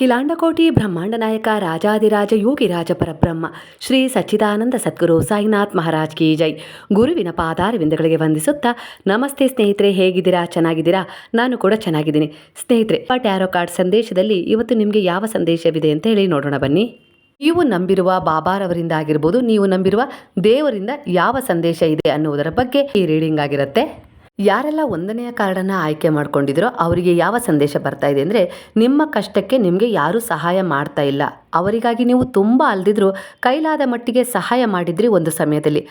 ಕಿಲಾಂಡಕೋಟಿ ಬ್ರಹ್ಮಾಂಡ ನಾಯಕ ರಾಜಾದಿರಾಜ ಯೋಗಿ ರಾಜ ಪರಬ್ರಹ್ಮ, ಶ್ರೀ ಸಚ್ಚಿದಾನಂದ ಸದ್ಗುರು ಸಾಯಿನಾಥ್ ಮಹಾರಾಜ್ ಕಿ ಜೈ. ಗುರುವಿನ ಪಾದಾರವಿಂದಗಳಿಗೆ ವಂದಿಸುತ್ತಾ, ನಮಸ್ತೆ ಸ್ನೇಹಿತರೆ, ಹೇಗಿದ್ದೀರಾ? ಚೆನ್ನಾಗಿದ್ದೀರಾ? ನಾನು ಕೂಡ ಚೆನ್ನಾಗಿದ್ದೀನಿ. ಸ್ನೇಹಿತರೆ ಟ್ಯಾರೋ ಕಾರ್ಡ್ ಸಂದೇಶದಲ್ಲಿ ಇವತ್ತು ನಿಮಗೆ ಯಾವ ಸಂದೇಶವಿದೆ ಅಂತ ಹೇಳಿ ನೋಡೋಣ ಬನ್ನಿ. ನೀವು ನಂಬಿರುವ ಬಾಬಾರವರಿಂದ ಆಗಿರ್ಬೋದು, ನೀವು ನಂಬಿರುವ ದೇವರಿಂದ ಯಾವ ಸಂದೇಶ ಇದೆ ಅನ್ನುವುದರ ಬಗ್ಗೆ ಈ ರೀಡಿಂಗ್ ಆಗಿರುತ್ತೆ. ಯಾರೆಲ್ಲ ಒಂದನೆಯ ಕಾರ್ಡನ್ನು ಆಯ್ಕೆ ಮಾಡ್ಕೊಂಡಿದ್ರೋ ಅವರಿಗೆ ಯಾವ ಸಂದೇಶ ಬರ್ತಾ ಇದೆ ಅಂದರೆ ನಿಮ್ಮ ಕಷ್ಟಕ್ಕೆ ನಿಮಗೆ ಯಾರೂ ಸಹಾಯ ಮಾಡ್ತಾ ಇಲ್ಲ. ಅವರಿಗಾಗಿ ನೀವು ತುಂಬ ಅಲ್ದಿದ್ರು ಕೈಲಾದ ಮಟ್ಟಿಗೆ ಸಹಾಯ ಮಾಡಿದ್ರಿ ಒಂದು ಸಮಯದಲ್ಲಿ.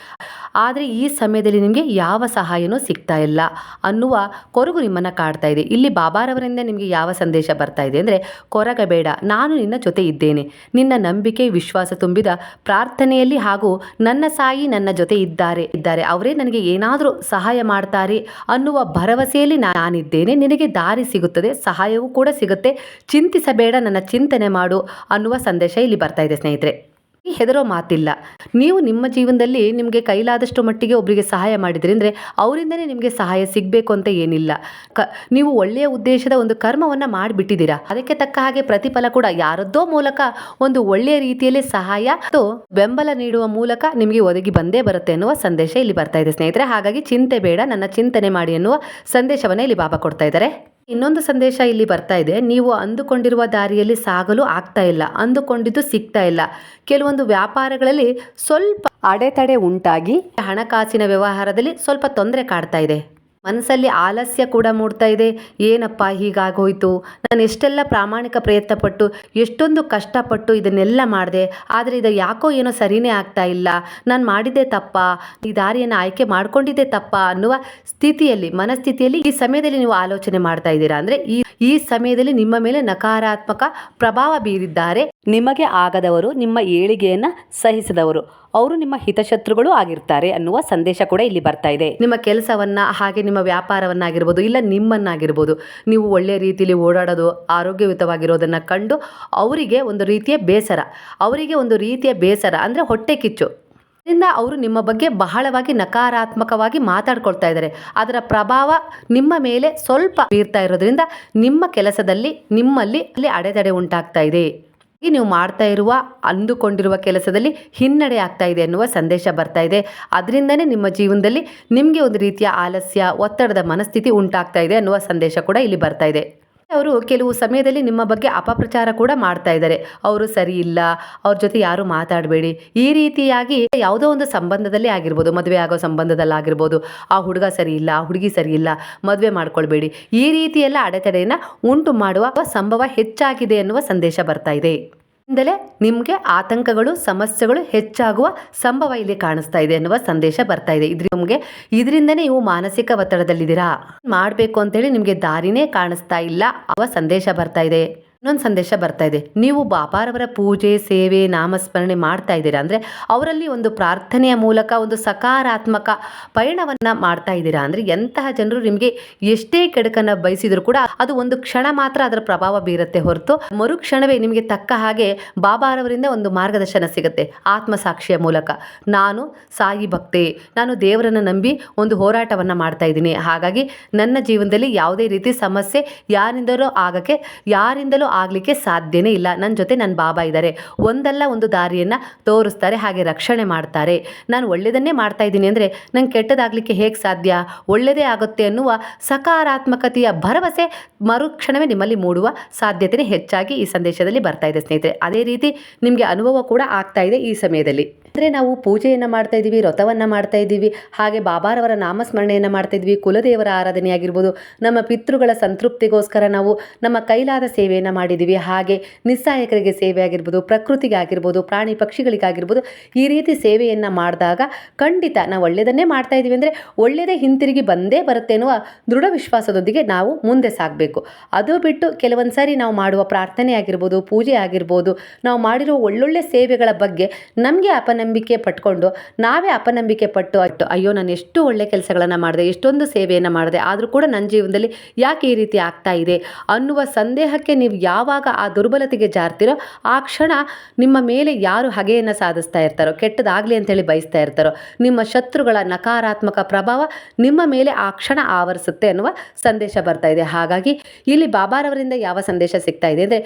ಆದರೆ ಈ ಸಮಯದಲ್ಲಿ ನಿಮಗೆ ಯಾವ ಸಹಾಯನೂ ಸಿಗ್ತಾ ಇಲ್ಲ ಅನ್ನುವ ಕೊರಗು ನಿಮ್ಮನ್ನು ಕಾಡ್ತಾ ಇದೆ. ಇಲ್ಲಿ ಬಾಬಾರವರಿಂದ ನಿಮಗೆ ಯಾವ ಸಂದೇಶ ಬರ್ತಾ ಇದೆ ಅಂದರೆ ಕೊರಗಬೇಡ ನಾನು ನಿನ್ನ ಜೊತೆ ಇದ್ದೇನೆ. ನಿನ್ನ ನಂಬಿಕೆ, ವಿಶ್ವಾಸ ತುಂಬಿದ ಪ್ರಾರ್ಥನೆಯಲ್ಲಿ ಹಾಗೂ ನನ್ನ ಸಾಯಿ ನನ್ನ ಜೊತೆ ಇದ್ದಾರೆ. ಇದ್ದಾರೆ. ಅವರೇ ನನಗೆ ಏನಾದರೂ ಸಹಾಯ ಮಾಡ್ತಾರೆ ಅನ್ನುವ ಭರವಸೆಯಲ್ಲಿ ನಾನಿದ್ದೇನೆ. ನಿನಗೆ ದಾರಿ ಸಿಗುತ್ತದೆ, ಸಹಾಯವೂ ಕೂಡ ಸಿಗುತ್ತೆ. ಚಿಂತಿಸಬೇಡ, ನನ್ನ ಚಿಂತನೆ ಮಾಡು ಅನ್ನುವ ಸಂದೇಶ ಇಲ್ಲಿ ಬರ್ತಾ ಇದೆ ಸ್ನೇಹಿತರೆ. ಹೆದರೋ ಮಾತಿಲ್ಲ. ನೀವು ನಿಮ್ಮ ಜೀವನದಲ್ಲಿ ನಿಮಗೆ ಕೈಲಾದಷ್ಟು ಮಟ್ಟಿಗೆ ಒಬ್ಬರಿಗೆ ಸಹಾಯ ಮಾಡಿದ್ರಿ ಅಂದರೆ ಅವರಿಂದನೇ ನಿಮಗೆ ಸಹಾಯ ಸಿಗಬೇಕು ಅಂತ ಏನಿಲ್ಲ. ಕ, ನೀವು ಒಳ್ಳೆಯ ಉದ್ದೇಶದ ಒಂದು ಕರ್ಮವನ್ನು ಮಾಡಿಬಿಟ್ಟಿದ್ದೀರಾ. ಅದಕ್ಕೆ ತಕ್ಕ ಹಾಗೆ ಪ್ರತಿಫಲ ಕೂಡ ಯಾರದ್ದೋ ಮೂಲಕ ಒಂದು ಒಳ್ಳೆಯ ರೀತಿಯಲ್ಲಿ ಸಹಾಯ ಮತ್ತು ಬೆಂಬಲ ನೀಡುವ ಮೂಲಕ ನಿಮಗೆ ಒದಗಿ ಬಂದೇ ಬರುತ್ತೆ ಎನ್ನುವ ಸಂದೇಶ ಇಲ್ಲಿ ಬರ್ತಾ ಇದೆ ಸ್ನೇಹಿತರೆ. ಹಾಗಾಗಿ ಚಿಂತೆ ಬೇಡ. ನನ್ನ ಚಿಂತನೆ ಮಾಡಿ ಎನ್ನುವ ಸಂದೇಶವನ್ನು ಇಲ್ಲಿ ಬಾಬಾ ಕೊಡ್ತಾ ಇದ್ದಾರೆ. ಇನ್ನೊಂದು ಸಂದೇಶ ಇಲ್ಲಿ ಬರ್ತಾ ಇದೆ. ನೀವು ಅಂದುಕೊಂಡಿರುವ ದಾರಿಯಲ್ಲಿ ಸಾಗಲು ಆಗ್ತಾ ಇಲ್ಲ. ಅಂದುಕೊಂಡಿದ್ದು ಸಿಗ್ತಾ ಇಲ್ಲ. ಕೆಲವೊಂದು ವ್ಯಾಪಾರಗಳಲ್ಲಿ ಸ್ವಲ್ಪ ಅಡೆತಡೆ ಉಂಟಾಗಿ ಹಣಕಾಸಿನ ವ್ಯವಹಾರದಲ್ಲಿ ಸ್ವಲ್ಪ ತೊಂದರೆ ಕಾಡ್ತಾ ಇದೆ. ಮನಸ್ಸಲ್ಲಿ ಆಲಸ್ಯ ಕೂಡ ಮೂಡ್ತಾ ಇದೆ. ಏನಪ್ಪ ಹೀಗಾಗೋಯ್ತು? ನಾನು ಎಷ್ಟೆಲ್ಲ ಪ್ರಾಮಾಣಿಕ ಪ್ರಯತ್ನ ಪಟ್ಟು ಎಷ್ಟೊಂದು ಕಷ್ಟಪಟ್ಟು ಇದನ್ನೆಲ್ಲ ಮಾಡಿದೆ. ಆದರೆ ಇದು ಯಾಕೋ ಏನೋ ಸರಿನೇ ಆಗ್ತಾ ಇಲ್ಲ. ನಾನು ಮಾಡಿದ್ದೆ ತಪ್ಪ? ಈ ದಾರಿಯನ್ನು ಆಯ್ಕೆ ಮಾಡ್ಕೊಂಡಿದ್ದೆ ತಪ್ಪ? ಅನ್ನುವ ಸ್ಥಿತಿಯಲ್ಲಿ, ಮನಸ್ಥಿತಿಯಲ್ಲಿ ಈ ಸಮಯದಲ್ಲಿ ನೀವು ಆಲೋಚನೆ ಮಾಡ್ತಾ ಇದ್ದೀರಾ? ಅಂದರೆ ಈ ಈ ಸಮಯದಲ್ಲಿ ನಿಮ್ಮ ಮೇಲೆ ನಕಾರಾತ್ಮಕ ಪ್ರಭಾವ ಬೀರಿದ್ದಾರೆ. ನಿಮಗೆ ಆಗದವರು, ನಿಮ್ಮ ಏಳಿಗೆಯನ್ನು ಸಹಿಸದವರು. ಅವರು ನಿಮ್ಮ ಹಿತಶತ್ರುಗಳು ಆಗಿರ್ತಾರೆ ಅನ್ನುವ ಸಂದೇಶ ಕೂಡ ಇಲ್ಲಿ ಬರ್ತಾ ಇದೆ. ನಿಮ್ಮ ಕೆಲಸವನ್ನ ಹಾಗೆ ನಿಮ್ಮ ವ್ಯಾಪಾರವನ್ನಾಗಿರ್ಬೋದು, ಇಲ್ಲ ನಿಮ್ಮನ್ನಾಗಿರ್ಬೋದು, ನೀವು ಒಳ್ಳೆಯ ರೀತಿಯಲ್ಲಿ ಓಡಾಡೋದು, ಆರೋಗ್ಯಯುತವಾಗಿರೋದನ್ನು ಕಂಡು ಅವರಿಗೆ ಒಂದು ರೀತಿಯ ಬೇಸರ, ಅವರಿಗೆ ಒಂದು ರೀತಿಯ ಬೇಸರ ಅಂದರೆ ಹೊಟ್ಟೆ ಕಿಚ್ಚು. ಇದರಿಂದ ಅವರು ನಿಮ್ಮ ಬಗ್ಗೆ ಬಹಳವಾಗಿ ನಕಾರಾತ್ಮಕವಾಗಿ ಮಾತಾಡ್ಕೊಳ್ತಾ ಇದ್ದಾರೆ. ಅದರ ಪ್ರಭಾವ ನಿಮ್ಮ ಮೇಲೆ ಸ್ವಲ್ಪ ಬೀರ್ತಾ ಇರೋದ್ರಿಂದ ನಿಮ್ಮ ಕೆಲಸದಲ್ಲಿ ನಿಮ್ಮಲ್ಲಿ ಅಲ್ಲಿ ಅಡೆತಡೆ ಉಂಟಾಗ್ತಾ ಇದೆ. ನೀವು ಮಾಡ್ತಾ ಇರುವ, ಅಂದುಕೊಂಡಿರುವ ಕೆಲಸದಲ್ಲಿ ಹಿನ್ನಡೆ ಆಗ್ತಾ ಇದೆ ಅನ್ನುವ ಸಂದೇಶ ಬರ್ತಾ ಇದೆ. ಅದರಿಂದನೇ ನಿಮ್ಮ ಜೀವನದಲ್ಲಿ ನಿಮಗೆ ಒಂದು ರೀತಿಯ ಆಲಸ್ಯ, ಒತ್ತಡದ ಮನಸ್ಥಿತಿ ಉಂಟಾಗ್ತಾ ಇದೆ ಅನ್ನುವ ಸಂದೇಶ ಕೂಡ ಇಲ್ಲಿ ಬರ್ತಾ ಇದೆ. ಅವರು ಕೆಲವು ಸಮಯದಲ್ಲಿ ನಿಮ್ಮ ಬಗ್ಗೆ ಅಪಪ್ರಚಾರ ಕೂಡ ಮಾಡ್ತಾ ಇದ್ದಾರೆ. ಅವರು ಸರಿ ಇಲ್ಲ, ಅವ್ರ ಜೊತೆ ಯಾರು ಮಾತಾಡಬೇಡಿ. ಈ ರೀತಿಯಾಗಿ ಯಾವುದೋ ಒಂದು ಸಂಬಂಧದಲ್ಲಿ ಆಗಿರ್ಬೋದು, ಮದುವೆ ಆಗೋ ಸಂಬಂಧದಲ್ಲಾಗಿರ್ಬೋದು ಆ ಹುಡುಗ ಸರಿ ಇಲ್ಲ, ಆ ಹುಡುಗಿ ಸರಿ ಇಲ್ಲ, ಮದುವೆ ಮಾಡ್ಕೊಳ್ಬೇಡಿ. ಈ ರೀತಿಯೆಲ್ಲ ಅಡೆತಡೆಯನ್ನು ಉಂಟು ಮಾಡುವ ಸಂಭವ ಹೆಚ್ಚಾಗಿದೆ ಎನ್ನುವ ಸಂದೇಶ ಬರ್ತಾ ಇದೆ. ಇಂದಲೇ ನಿಮಗೆ ಆತಂಕಗಳು, ಸಮಸ್ಯೆಗಳು ಹೆಚ್ಚಾಗುವ ಸಂಭವ ಇಲ್ಲಿ ಕಾಣಿಸ್ತಾ ಇದೆ ಎನ್ನುವ ಸಂದೇಶ ಬರ್ತಾ ಇದೆ. ಇದ್ರ ನಿಮಗೆ, ಇದರಿಂದನೇ ನೀವು ಮಾನಸಿಕ ಒತ್ತಡದಲ್ಲಿದ್ದೀರಾ? ಮಾಡಬೇಕು ಅಂತೇಳಿ ನಿಮಗೆ ದಾರಿನೇ ಕಾಣಿಸ್ತಾ ಇಲ್ಲ ಅವ ಸಂದೇಶ ಬರ್ತಾ ಇದೆ. ಇನ್ನೊಂದು ಸಂದೇಶ ಬರ್ತಾ ಇದೆ. ನೀವು ಬಾಬಾರವರ ಪೂಜೆ, ಸೇವೆ, ನಾಮಸ್ಮರಣೆ ಮಾಡ್ತಾ ಇದ್ದೀರಾ? ಅಂದರೆ ಅವರಲ್ಲಿ ಒಂದು ಪ್ರಾರ್ಥನೆಯ ಮೂಲಕ, ಒಂದು ಸಕಾರಾತ್ಮಕ ಪಯಣವನ್ನು ಮಾಡ್ತಾ ಇದ್ದೀರಾ? ಅಂದರೆ ಎಂತಹ ಜನರು ನಿಮಗೆ ಎಷ್ಟೇ ಕೆಡಕನ್ನು ಬಯಸಿದರೂ ಕೂಡ ಅದು ಒಂದು ಕ್ಷಣ ಮಾತ್ರ ಅದರ ಪ್ರಭಾವ ಬೀರುತ್ತೆ ಹೊರತು ಮರುಕ್ಷಣವೇ ನಿಮಗೆ ತಕ್ಕ ಹಾಗೆ ಬಾಬಾರವರಿಂದ ಒಂದು ಮಾರ್ಗದರ್ಶನ ಸಿಗುತ್ತೆ ಆತ್ಮಸಾಕ್ಷಿಯ ಮೂಲಕ. ನಾನು ಸಾಯಿ ಭಕ್ತೆ, ನಾನು ದೇವರನ್ನು ನಂಬಿ ಒಂದು ಹೋರಾಟವನ್ನು ಮಾಡ್ತಾ ಇದ್ದೀನಿ. ಹಾಗಾಗಿ ನನ್ನ ಜೀವನದಲ್ಲಿ ಯಾವುದೇ ರೀತಿ ಸಮಸ್ಯೆ ಯಾರಿಂದಲೂ ಆಗಕ್ಕೆ, ಯಾರಿಂದಲೂ ಆಗಲಿಕ್ಕೆ ಸಾಧ್ಯನೇ ಇಲ್ಲ. ನನ್ನ ಜೊತೆ ನನ್ನ ಬಾಬಾ ಇದ್ದಾರೆ ಒಂದಲ್ಲ ಒಂದು ದಾರಿಯನ್ನು ತೋರಿಸ್ತಾರೆ, ಹಾಗೆ ರಕ್ಷಣೆ ಮಾಡ್ತಾರೆ. ನಾನು ಒಳ್ಳೆಯದನ್ನೇ ಮಾಡ್ತಾ ಇದ್ದೀನಿ ಅಂದರೆ ನಂಗೆ ಕೆಟ್ಟದಾಗಲಿಕ್ಕೆ ಹೇಗೆ ಸಾಧ್ಯ? ಒಳ್ಳೆಯದೇ ಆಗುತ್ತೆ ಅನ್ನುವ ಸಕಾರಾತ್ಮಕತೆಯ ಭರವಸೆ ಮರುಕ್ಷಣವೇ ನಿಮ್ಮಲ್ಲಿ ಮೂಡುವ ಸಾಧ್ಯತೆನೇ ಹೆಚ್ಚಾಗಿ ಈ ಸಂದೇಶದಲ್ಲಿ ಬರ್ತಾ ಇದೆ ಸ್ನೇಹಿತರೆ. ಅದೇ ರೀತಿ ನಿಮಗೆ ಅನುಭವ ಕೂಡ ಆಗ್ತಾ ಇದೆ ಈ ಸಮಯದಲ್ಲಿ. ಅಂದರೆ ನಾವು ಪೂಜೆಯನ್ನು ಮಾಡ್ತಾ ಇದ್ದೀವಿ, ವ್ರತವನ್ನು ಮಾಡ್ತಾ ಇದ್ದೀವಿ, ಹಾಗೆ ಬಾಬಾರವರ ನಾಮಸ್ಮರಣೆಯನ್ನು ಮಾಡ್ತಾ ಇದ್ವಿ ಕುಲದೇವರ ಆರಾಧನೆ ಆಗಿರ್ಬೋದು, ನಮ್ಮ ಪಿತೃಗಳ ಸಂತೃಪ್ತಿಗೋಸ್ಕರ ನಾವು ನಮ್ಮ ಕೈಲಾದ ಸೇವೆಯನ್ನು ಮಾಡಿದ್ದೀವಿ, ಹಾಗೆ ನಿಸ್ಸಹಾಯಕರಿಗೆ ಸೇವೆ ಆಗಿರ್ಬೋದು, ಪ್ರಕೃತಿಗೆ ಆಗಿರ್ಬೋದು, ಪ್ರಾಣಿ ಪಕ್ಷಿಗಳಿಗಾಗಿರ್ಬೋದು, ಈ ರೀತಿ ಸೇವೆಯನ್ನು ಮಾಡಿದಾಗ ಖಂಡಿತ ನಾವು ಒಳ್ಳೆಯದನ್ನೇ ಮಾಡ್ತಾ ಇದ್ದೀವಿ ಅಂದರೆ ಒಳ್ಳೆಯದೇ ಹಿಂತಿರುಗಿ ಬಂದೇ ಬರುತ್ತೆ ಎನ್ನುವ ದೃಢ ವಿಶ್ವಾಸದೊಂದಿಗೆ ನಾವು ಮುಂದೆ ಸಾಗಬೇಕು. ಅದು ಬಿಟ್ಟು ಕೆಲವೊಂದು ಸಾರಿ ನಾವು ಮಾಡುವ ಪ್ರಾರ್ಥನೆ ಆಗಿರ್ಬೋದು, ಪೂಜೆ ಆಗಿರ್ಬೋದು, ನಾವು ಮಾಡಿರೋ ಒಳ್ಳೊಳ್ಳೆ ಸೇವೆಗಳ ಬಗ್ಗೆ ನಮಗೆ ಅಪನಂಬಿಕೆ ನಂಬಿಕೆ ಪಟ್ಕೊಂಡು, ನಾವೇ ಅಪನಂಬಿಕೆ ಪಟ್ಟು ಅಟ್ಟು ಅಯ್ಯೋ, ನಾನು ಎಷ್ಟು ಒಳ್ಳೆ ಕೆಲಸಗಳನ್ನು ಮಾಡಿದೆ, ಎಷ್ಟೊಂದು ಸೇವೆಯನ್ನು ಮಾಡಿದೆ, ಆದರೂ ಕೂಡ ನನ್ನ ಜೀವನದಲ್ಲಿ ಯಾಕೆ ಈ ರೀತಿ ಆಗ್ತಾ ಇದೆ ಅನ್ನುವ ಸಂದೇಹಕ್ಕೆ ನೀವು ಯಾವಾಗ ಆ ದುರ್ಬಲತೆಗೆ ಜಾರ್ತಿರೋ, ಆ ಕ್ಷಣ ನಿಮ್ಮ ಮೇಲೆ ಯಾರು ಹಗೆಯನ್ನು ಸಾಧಿಸ್ತಾ ಇರ್ತಾರೋ, ಕೆಟ್ಟದಾಗಲಿ ಅಂತೇಳಿ ಬಯಸ್ತಾ ಇರ್ತಾರೋ, ನಿಮ್ಮ ಶತ್ರುಗಳ ನಕಾರಾತ್ಮಕ ಪ್ರಭಾವ ನಿಮ್ಮ ಮೇಲೆ ಆ ಕ್ಷಣ ಆವರಿಸುತ್ತೆ ಅನ್ನುವ ಸಂದೇಶ ಬರ್ತಾ ಇದೆ. ಹಾಗಾಗಿ ಇಲ್ಲಿ ಬಾಬಾರವರಿಂದ ಯಾವ ಸಂದೇಶ ಸಿಗ್ತಾ ಇದೆ ಅಂದರೆ,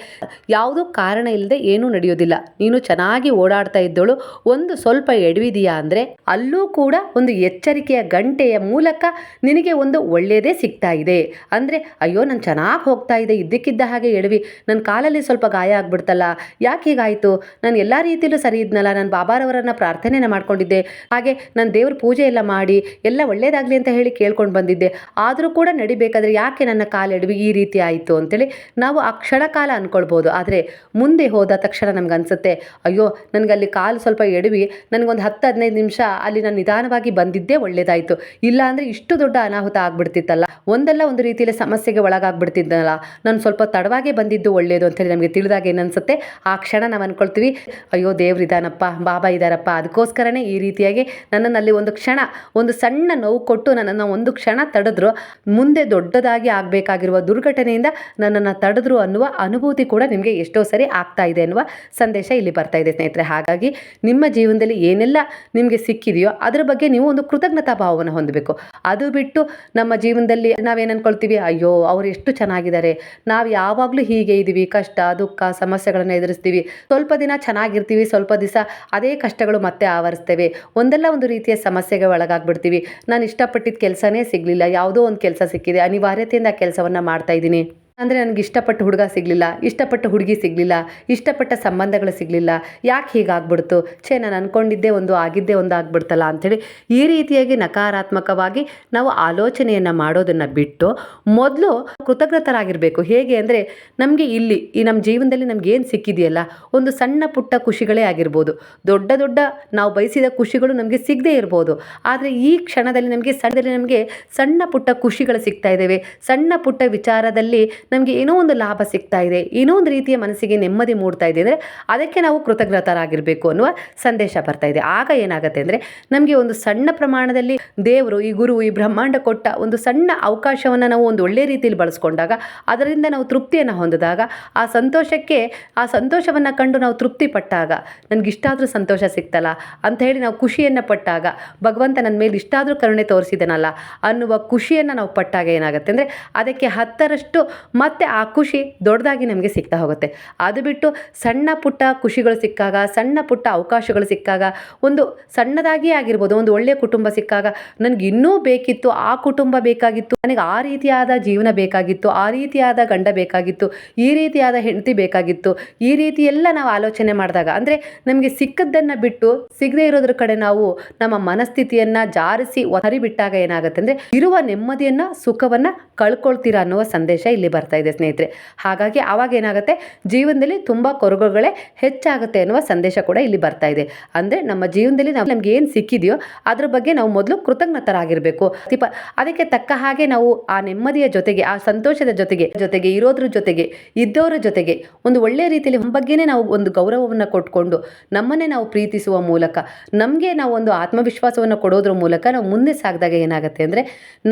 ಯಾವುದೂ ಕಾರಣ ಇಲ್ಲದೆ ಏನೂ ನಡೆಯೋದಿಲ್ಲ ನೀನು ಚೆನ್ನಾಗಿ ಓಡಾಡ್ತಾ ಇದ್ದೋಳು, ಒಂದು ಸ್ವಲ್ಪ ಎಡವಿದೆಯಾ ಅಂದರೆ ಅಲ್ಲೂ ಕೂಡ ಒಂದು ಎಚ್ಚರಿಕೆಯ ಗಂಟೆಯ ಮೂಲಕ ನಿನಗೆ ಒಂದು ಒಳ್ಳೆಯದೇ ಸಿಗ್ತಾ ಇದೆ. ಅಂದರೆ ಅಯ್ಯೋ ನಾನು ಚೆನ್ನಾಗಿ ಹೋಗ್ತಾ ಇದೆ, ಇದ್ದಕ್ಕಿದ್ದ ಹಾಗೆ ಎಡವಿ ನನ್ನ ಕಾಲಲ್ಲಿ ಸ್ವಲ್ಪ ಗಾಯ ಆಗ್ಬಿಡ್ತಲ್ಲ, ಯಾಕೆ ಹೀಗಾಯಿತು? ನಾನು ಎಲ್ಲ ರೀತಿಯಲ್ಲೂ ಸರಿ ಇದ್ನಲ್ಲ, ನಾನು ಬಾಬಾರವರನ್ನು ಪ್ರಾರ್ಥನೆನ ಮಾಡ್ಕೊಂಡಿದ್ದೆ, ಹಾಗೆ ನಾನು ದೇವ್ರ ಪೂಜೆ ಎಲ್ಲ ಮಾಡಿ, ಎಲ್ಲ ಒಳ್ಳೇದಾಗಲಿ ಅಂತ ಹೇಳಿ ಕೇಳ್ಕೊಂಡು ಬಂದಿದ್ದೆ. ಆದರೂ ಕೂಡ ನಡಿಬೇಕಾದ್ರೆ ಯಾಕೆ ನನ್ನ ಕಾಲು ಎಡವಿ ಈ ರೀತಿ ಆಯಿತು ಅಂತೇಳಿ ನಾವು ಆ ಕ್ಷಣ ಕಾಲ ಅಂದ್ಕೊಳ್ಬೋದು ಆದರೆ ಮುಂದೆ ಹೋದ ತಕ್ಷಣ ನಮ್ಗೆ ಅನಿಸುತ್ತೆ ಅಯ್ಯೋ ನನಗೆ ಅಲ್ಲಿ ಕಾಲು ಸ್ವಲ್ಪ ಎಡವಿ ನನಗೊಂದು ಹತ್ತು ಹದಿನೈದು ನಿಮಿಷ ಅಲ್ಲಿ ನಾನು ನಿಧಾನವಾಗಿ ಬಂದಿದ್ದೇ ಒಳ್ಳೇದಾಯಿತು. ಇಲ್ಲ ಅಂದರೆ ಇಷ್ಟು ದೊಡ್ಡ ಅನಾಹುತ ಆಗ್ಬಿಡ್ತಿತ್ತಲ್ಲ. ಒಂದಲ್ಲ ಒಂದು ರೀತಿಯಲ್ಲಿ ಸಮಸ್ಯೆಗೆ ಒಳಗಾಗ್ಬಿಡ್ತಿದ್ದಲ್ಲ ನಾನು ಸ್ವಲ್ಪ ತಡವಾಗೇ ಬಂದಿದ್ದು ಒಳ್ಳೆಯದು ಅಂತೇಳಿ ನಮಗೆ ತಿಳಿದಾಗ ಏನನ್ಸುತ್ತೆ? ಆ ಕ್ಷಣ ನಾವು ಅಂದ್ಕೊಳ್ತೀವಿ ಅಯ್ಯೋ ದೇವ್ರು ಇದಾನಪ್ಪ, ಬಾಬಾ ಇದಾರಪ್ಪ. ಅದಕ್ಕೋಸ್ಕರನೇ ಈ ರೀತಿಯಾಗಿ ನನ್ನನ್ನು ಅಲ್ಲಿ ಒಂದು ಕ್ಷಣ, ಒಂದು ಸಣ್ಣ ನೋವು ಕೊಟ್ಟು ನನ್ನನ್ನು ಒಂದು ಕ್ಷಣ ತಡೆದ್ರು. ಮುಂದೆ ದೊಡ್ಡದಾಗಿ ಆಗಬೇಕಾಗಿರುವ ದುರ್ಘಟನೆಯಿಂದ ನನ್ನನ್ನು ತಡೆದ್ರು ಅನ್ನುವ ಅನುಭೂತಿ ಕೂಡ ನಿಮಗೆ ಎಷ್ಟೋ ಸರಿ ಆಗ್ತಾ ಇದೆ ಅನ್ನುವ ಸಂದೇಶ ಇಲ್ಲಿ ಬರ್ತಾ ಇದೆ ಸ್ನೇಹಿತರೆ. ಹಾಗಾಗಿ ನಿಮ್ಮ ಜೀವನದಲ್ಲಿ ಏನೆಲ್ಲ ನಿಮಗೆ ಸಿಕ್ಕಿದೆಯೋ ಅದರ ಬಗ್ಗೆ ನೀವು ಒಂದು ಕೃತಜ್ಞತಾ ಭಾವವನ್ನು ಹೊಂದಬೇಕು. ಅದು ಬಿಟ್ಟು ನಮ್ಮ ಜೀವನದಲ್ಲಿ ನಾವೇನು ಅನ್ಕೊಳ್ತೀವಿ, ಅಯ್ಯೋ, ಅವರು ಎಷ್ಟು ಚೆನ್ನಾಗಿದ್ದಾರೆ. ನಾವು ಯಾವಾಗಲೂ ಹೀಗೆ ಇದ್ದೀವಿ. ಕಷ್ಟ, ದುಃಖ, ಸಮಸ್ಯೆಗಳನ್ನು ಎದುರಿಸ್ತೀವಿ. ಸ್ವಲ್ಪ ದಿನ ಚೆನ್ನಾಗಿರ್ತೀವಿ, ಸ್ವಲ್ಪ ದಿವಸ ಅದೇ ಕಷ್ಟಗಳು ಮತ್ತೆ ಆವರಿಸ್ತೇವೆ. ಒಂದಲ್ಲ ಒಂದು ರೀತಿಯ ಸಮಸ್ಯೆಗೆ ಒಳಗಾಗ್ಬಿಡ್ತೀವಿ. ನಾನು ಇಷ್ಟಪಟ್ಟಿದ್ದ ಕೆಲಸನೇ ಸಿಗಲಿಲ್ಲ. ಯಾವುದೋ ಒಂದು ಕೆಲಸ ಸಿಕ್ಕಿದೆ. ಅನಿವಾರ್ಯತೆಯಿಂದ ಆ ಕೆಲಸವನ್ನು ಮಾಡ್ತಾ ಇದ್ದೀನಿ. ಅಂದರೆ ನನಗೆ ಇಷ್ಟಪಟ್ಟ ಹುಡುಗ ಸಿಗಲಿಲ್ಲ, ಇಷ್ಟಪಟ್ಟ ಹುಡುಗಿ ಸಿಗಲಿಲ್ಲ, ಇಷ್ಟಪಟ್ಟ ಸಂಬಂಧಗಳು ಸಿಗಲಿಲ್ಲ. ಯಾಕೆ ಹೀಗಾಗ್ಬಿಡ್ತು? ಛೇ, ನಾನು ಅಂದ್ಕೊಂಡಿದ್ದೆ ಒಂದು ಆಗಿದ್ದೇ ಒಂದು ಆಗ್ಬಿಡ್ತಲ್ಲ ಅಂಥೇಳಿ ಈ ರೀತಿಯಾಗಿ ನಕಾರಾತ್ಮಕವಾಗಿ ನಾವು ಆಲೋಚನೆಯನ್ನು ಮಾಡೋದನ್ನು ಬಿಟ್ಟು ಮೊದಲು ಕೃತಜ್ಞತರಾಗಿರಬೇಕು. ಹೇಗೆ ಅಂದರೆ ನಮಗೆ ಇಲ್ಲಿ, ಈ ನಮ್ಮ ಜೀವನದಲ್ಲಿ ನಮ್ಗೆ ಏನು ಸಿಕ್ಕಿದೆಯಲ್ಲ, ಒಂದು ಸಣ್ಣ ಪುಟ್ಟ ಖುಷಿಗಳೇ ಆಗಿರ್ಬೋದು. ದೊಡ್ಡ ದೊಡ್ಡ ನಾವು ಬಯಸಿದ ಖುಷಿಗಳು ನಮಗೆ ಸಿಗದೇ ಇರ್ಬೋದು. ಆದರೆ ಈ ಕ್ಷಣದಲ್ಲಿ ನಮಗೆ, ಸಣ್ಣದಲ್ಲಿ ನಮಗೆ ಸಣ್ಣ ಪುಟ್ಟ ಖುಷಿಗಳು ಸಿಗ್ತಾ ಇದ್ದಾವೆ. ಸಣ್ಣ ಪುಟ್ಟ ವಿಚಾರದಲ್ಲಿ ನಮಗೆ ಏನೋ ಒಂದು ಲಾಭ ಸಿಗ್ತಾ ಇದೆ, ಏನೋ ಒಂದು ರೀತಿಯ ಮನಸ್ಸಿಗೆ ನೆಮ್ಮದಿ ಮೂಡ್ತಾ ಇದೆ ಅಂದರೆ ಅದಕ್ಕೆ ನಾವು ಕೃತಜ್ಞತರಾಗಿರಬೇಕು ಅನ್ನುವ ಸಂದೇಶ ಬರ್ತಾ ಇದೆ. ಆಗ ಏನಾಗುತ್ತೆ ಅಂದರೆ ನಮಗೆ ಒಂದು ಸಣ್ಣ ಪ್ರಮಾಣದಲ್ಲಿ ದೇವರು, ಈ ಗುರು, ಈ ಬ್ರಹ್ಮಾಂಡ ಕೊಟ್ಟ ಒಂದು ಸಣ್ಣ ಅವಕಾಶವನ್ನು ನಾವು ಒಂದು ಒಳ್ಳೆಯ ರೀತಿಯಲ್ಲಿ ಬಳಸ್ಕೊಂಡಾಗ, ಅದರಿಂದ ನಾವು ತೃಪ್ತಿಯನ್ನು ಹೊಂದಿದಾಗ, ಆ ಸಂತೋಷಕ್ಕೆ, ಆ ಸಂತೋಷವನ್ನು ಕಂಡು ನಾವು ತೃಪ್ತಿ ಪಟ್ಟಾಗ, ನನಗಿಷ್ಟಾದರೂ ಸಂತೋಷ ಸಿಗ್ತಲ್ಲ ಅಂತ ಹೇಳಿ ನಾವು ಖುಷಿಯನ್ನು ಪಟ್ಟಾಗ, ಭಗವಂತ ನನ್ನ ಮೇಲೆ ಇಷ್ಟಾದರೂ ಕರುಣೆ ತೋರಿಸಿದನಲ್ಲ ಅನ್ನುವ ಖುಷಿಯನ್ನು ನಾವು ಪಟ್ಟಾಗ ಏನಾಗುತ್ತೆ ಅಂದರೆ ಅದಕ್ಕೆ ಹತ್ತರಷ್ಟು ಮತ್ತೆ ಆ ಖುಷಿ ದೊಡ್ಡದಾಗಿ ನಮಗೆ ಸಿಗ್ತಾ ಹೋಗುತ್ತೆ. ಅದು ಬಿಟ್ಟು ಸಣ್ಣ ಪುಟ್ಟ ಖುಷಿಗಳು ಸಿಕ್ಕಾಗ, ಸಣ್ಣ ಪುಟ್ಟ ಅವಕಾಶಗಳು ಸಿಕ್ಕಾಗ, ಒಂದು ಸಣ್ಣದಾಗಿಯೇ ಆಗಿರ್ಬೋದು, ಒಂದು ಒಳ್ಳೆಯ ಕುಟುಂಬ ಸಿಕ್ಕಾಗ ನನಗೆ ಇನ್ನೂ ಬೇಕಿತ್ತು, ಆ ಕುಟುಂಬ ಬೇಕಾಗಿತ್ತು, ನನಗೆ ಆ ರೀತಿಯಾದ ಜೀವನ ಬೇಕಾಗಿತ್ತು, ಆ ರೀತಿಯಾದ ಗಂಡ ಬೇಕಾಗಿತ್ತು, ಈ ರೀತಿಯಾದ ಹೆಂಡತಿ ಬೇಕಾಗಿತ್ತು, ಈ ರೀತಿ ಎಲ್ಲ ನಾವು ಆಲೋಚನೆ ಮಾಡಿದಾಗ, ಅಂದರೆ ನಮಗೆ ಸಿಕ್ಕದ್ದನ್ನು ಬಿಟ್ಟು ಸಿಗದೇ ಇರೋದ್ರ ಕಡೆ ನಾವು ನಮ್ಮ ಮನಸ್ಥಿತಿಯನ್ನು ಜಾರಿಸಿ ಹರಿಬಿಟ್ಟಾಗ ಏನಾಗುತ್ತೆ ಅಂದರೆ ಇರುವ ನೆಮ್ಮದಿಯನ್ನು, ಸುಖವನ್ನು ಕಳ್ಕೊಳ್ತೀರಾ ಅನ್ನುವ ಸಂದೇಶ ಇಲ್ಲಿ ಬರ್ತಾ ಇದೆ ಸ್ನೇಹಿತರೆ. ಹಾಗಾಗಿ ಆವಾಗ ಏನಾಗುತ್ತೆ? ಜೀವನದಲ್ಲಿ ತುಂಬ ಕೊರಗುಗಳೇ ಹೆಚ್ಚಾಗುತ್ತೆ ಅನ್ನುವ ಸಂದೇಶ ಕೂಡ ಇಲ್ಲಿ ಬರ್ತಾ ಇದೆ. ಅಂದರೆ ನಮ್ಮ ಜೀವನದಲ್ಲಿ ನಾವು ನಮ್ಗೆ ಏನು ಸಿಕ್ಕಿದೆಯೋ ಅದ್ರ ಬಗ್ಗೆ ನಾವು ಮೊದಲು ಕೃತಜ್ಞತರಾಗಿರಬೇಕು. ಅದಕ್ಕೆ ತಕ್ಕ ಹಾಗೆ ನಾವು ಆ ನೆಮ್ಮದಿಯ ಜೊತೆಗೆ, ಆ ಸಂತೋಷದ ಜೊತೆಗೆ ಜೊತೆಗೆ ಇರೋದ್ರ ಜೊತೆಗೆ, ಇದ್ದವರ ಜೊತೆಗೆ ಒಂದು ಒಳ್ಳೆಯ ರೀತಿಯಲ್ಲಿ ನಮ್ಮ ಬಗ್ಗೆನೇ ನಾವು ಒಂದು ಗೌರವವನ್ನು ಕೊಟ್ಕೊಂಡು ನಮ್ಮನ್ನೇ ನಾವು ಪ್ರೀತಿಸುವ ಮೂಲಕ, ನಮಗೆ ನಾವು ಒಂದು ಆತ್ಮವಿಶ್ವಾಸವನ್ನು ಕೊಡೋದ್ರ ಮೂಲಕ ನಾವು ಮುಂದೆ ಸಾಗಿದಾಗ ಏನಾಗುತ್ತೆ ಅಂದರೆ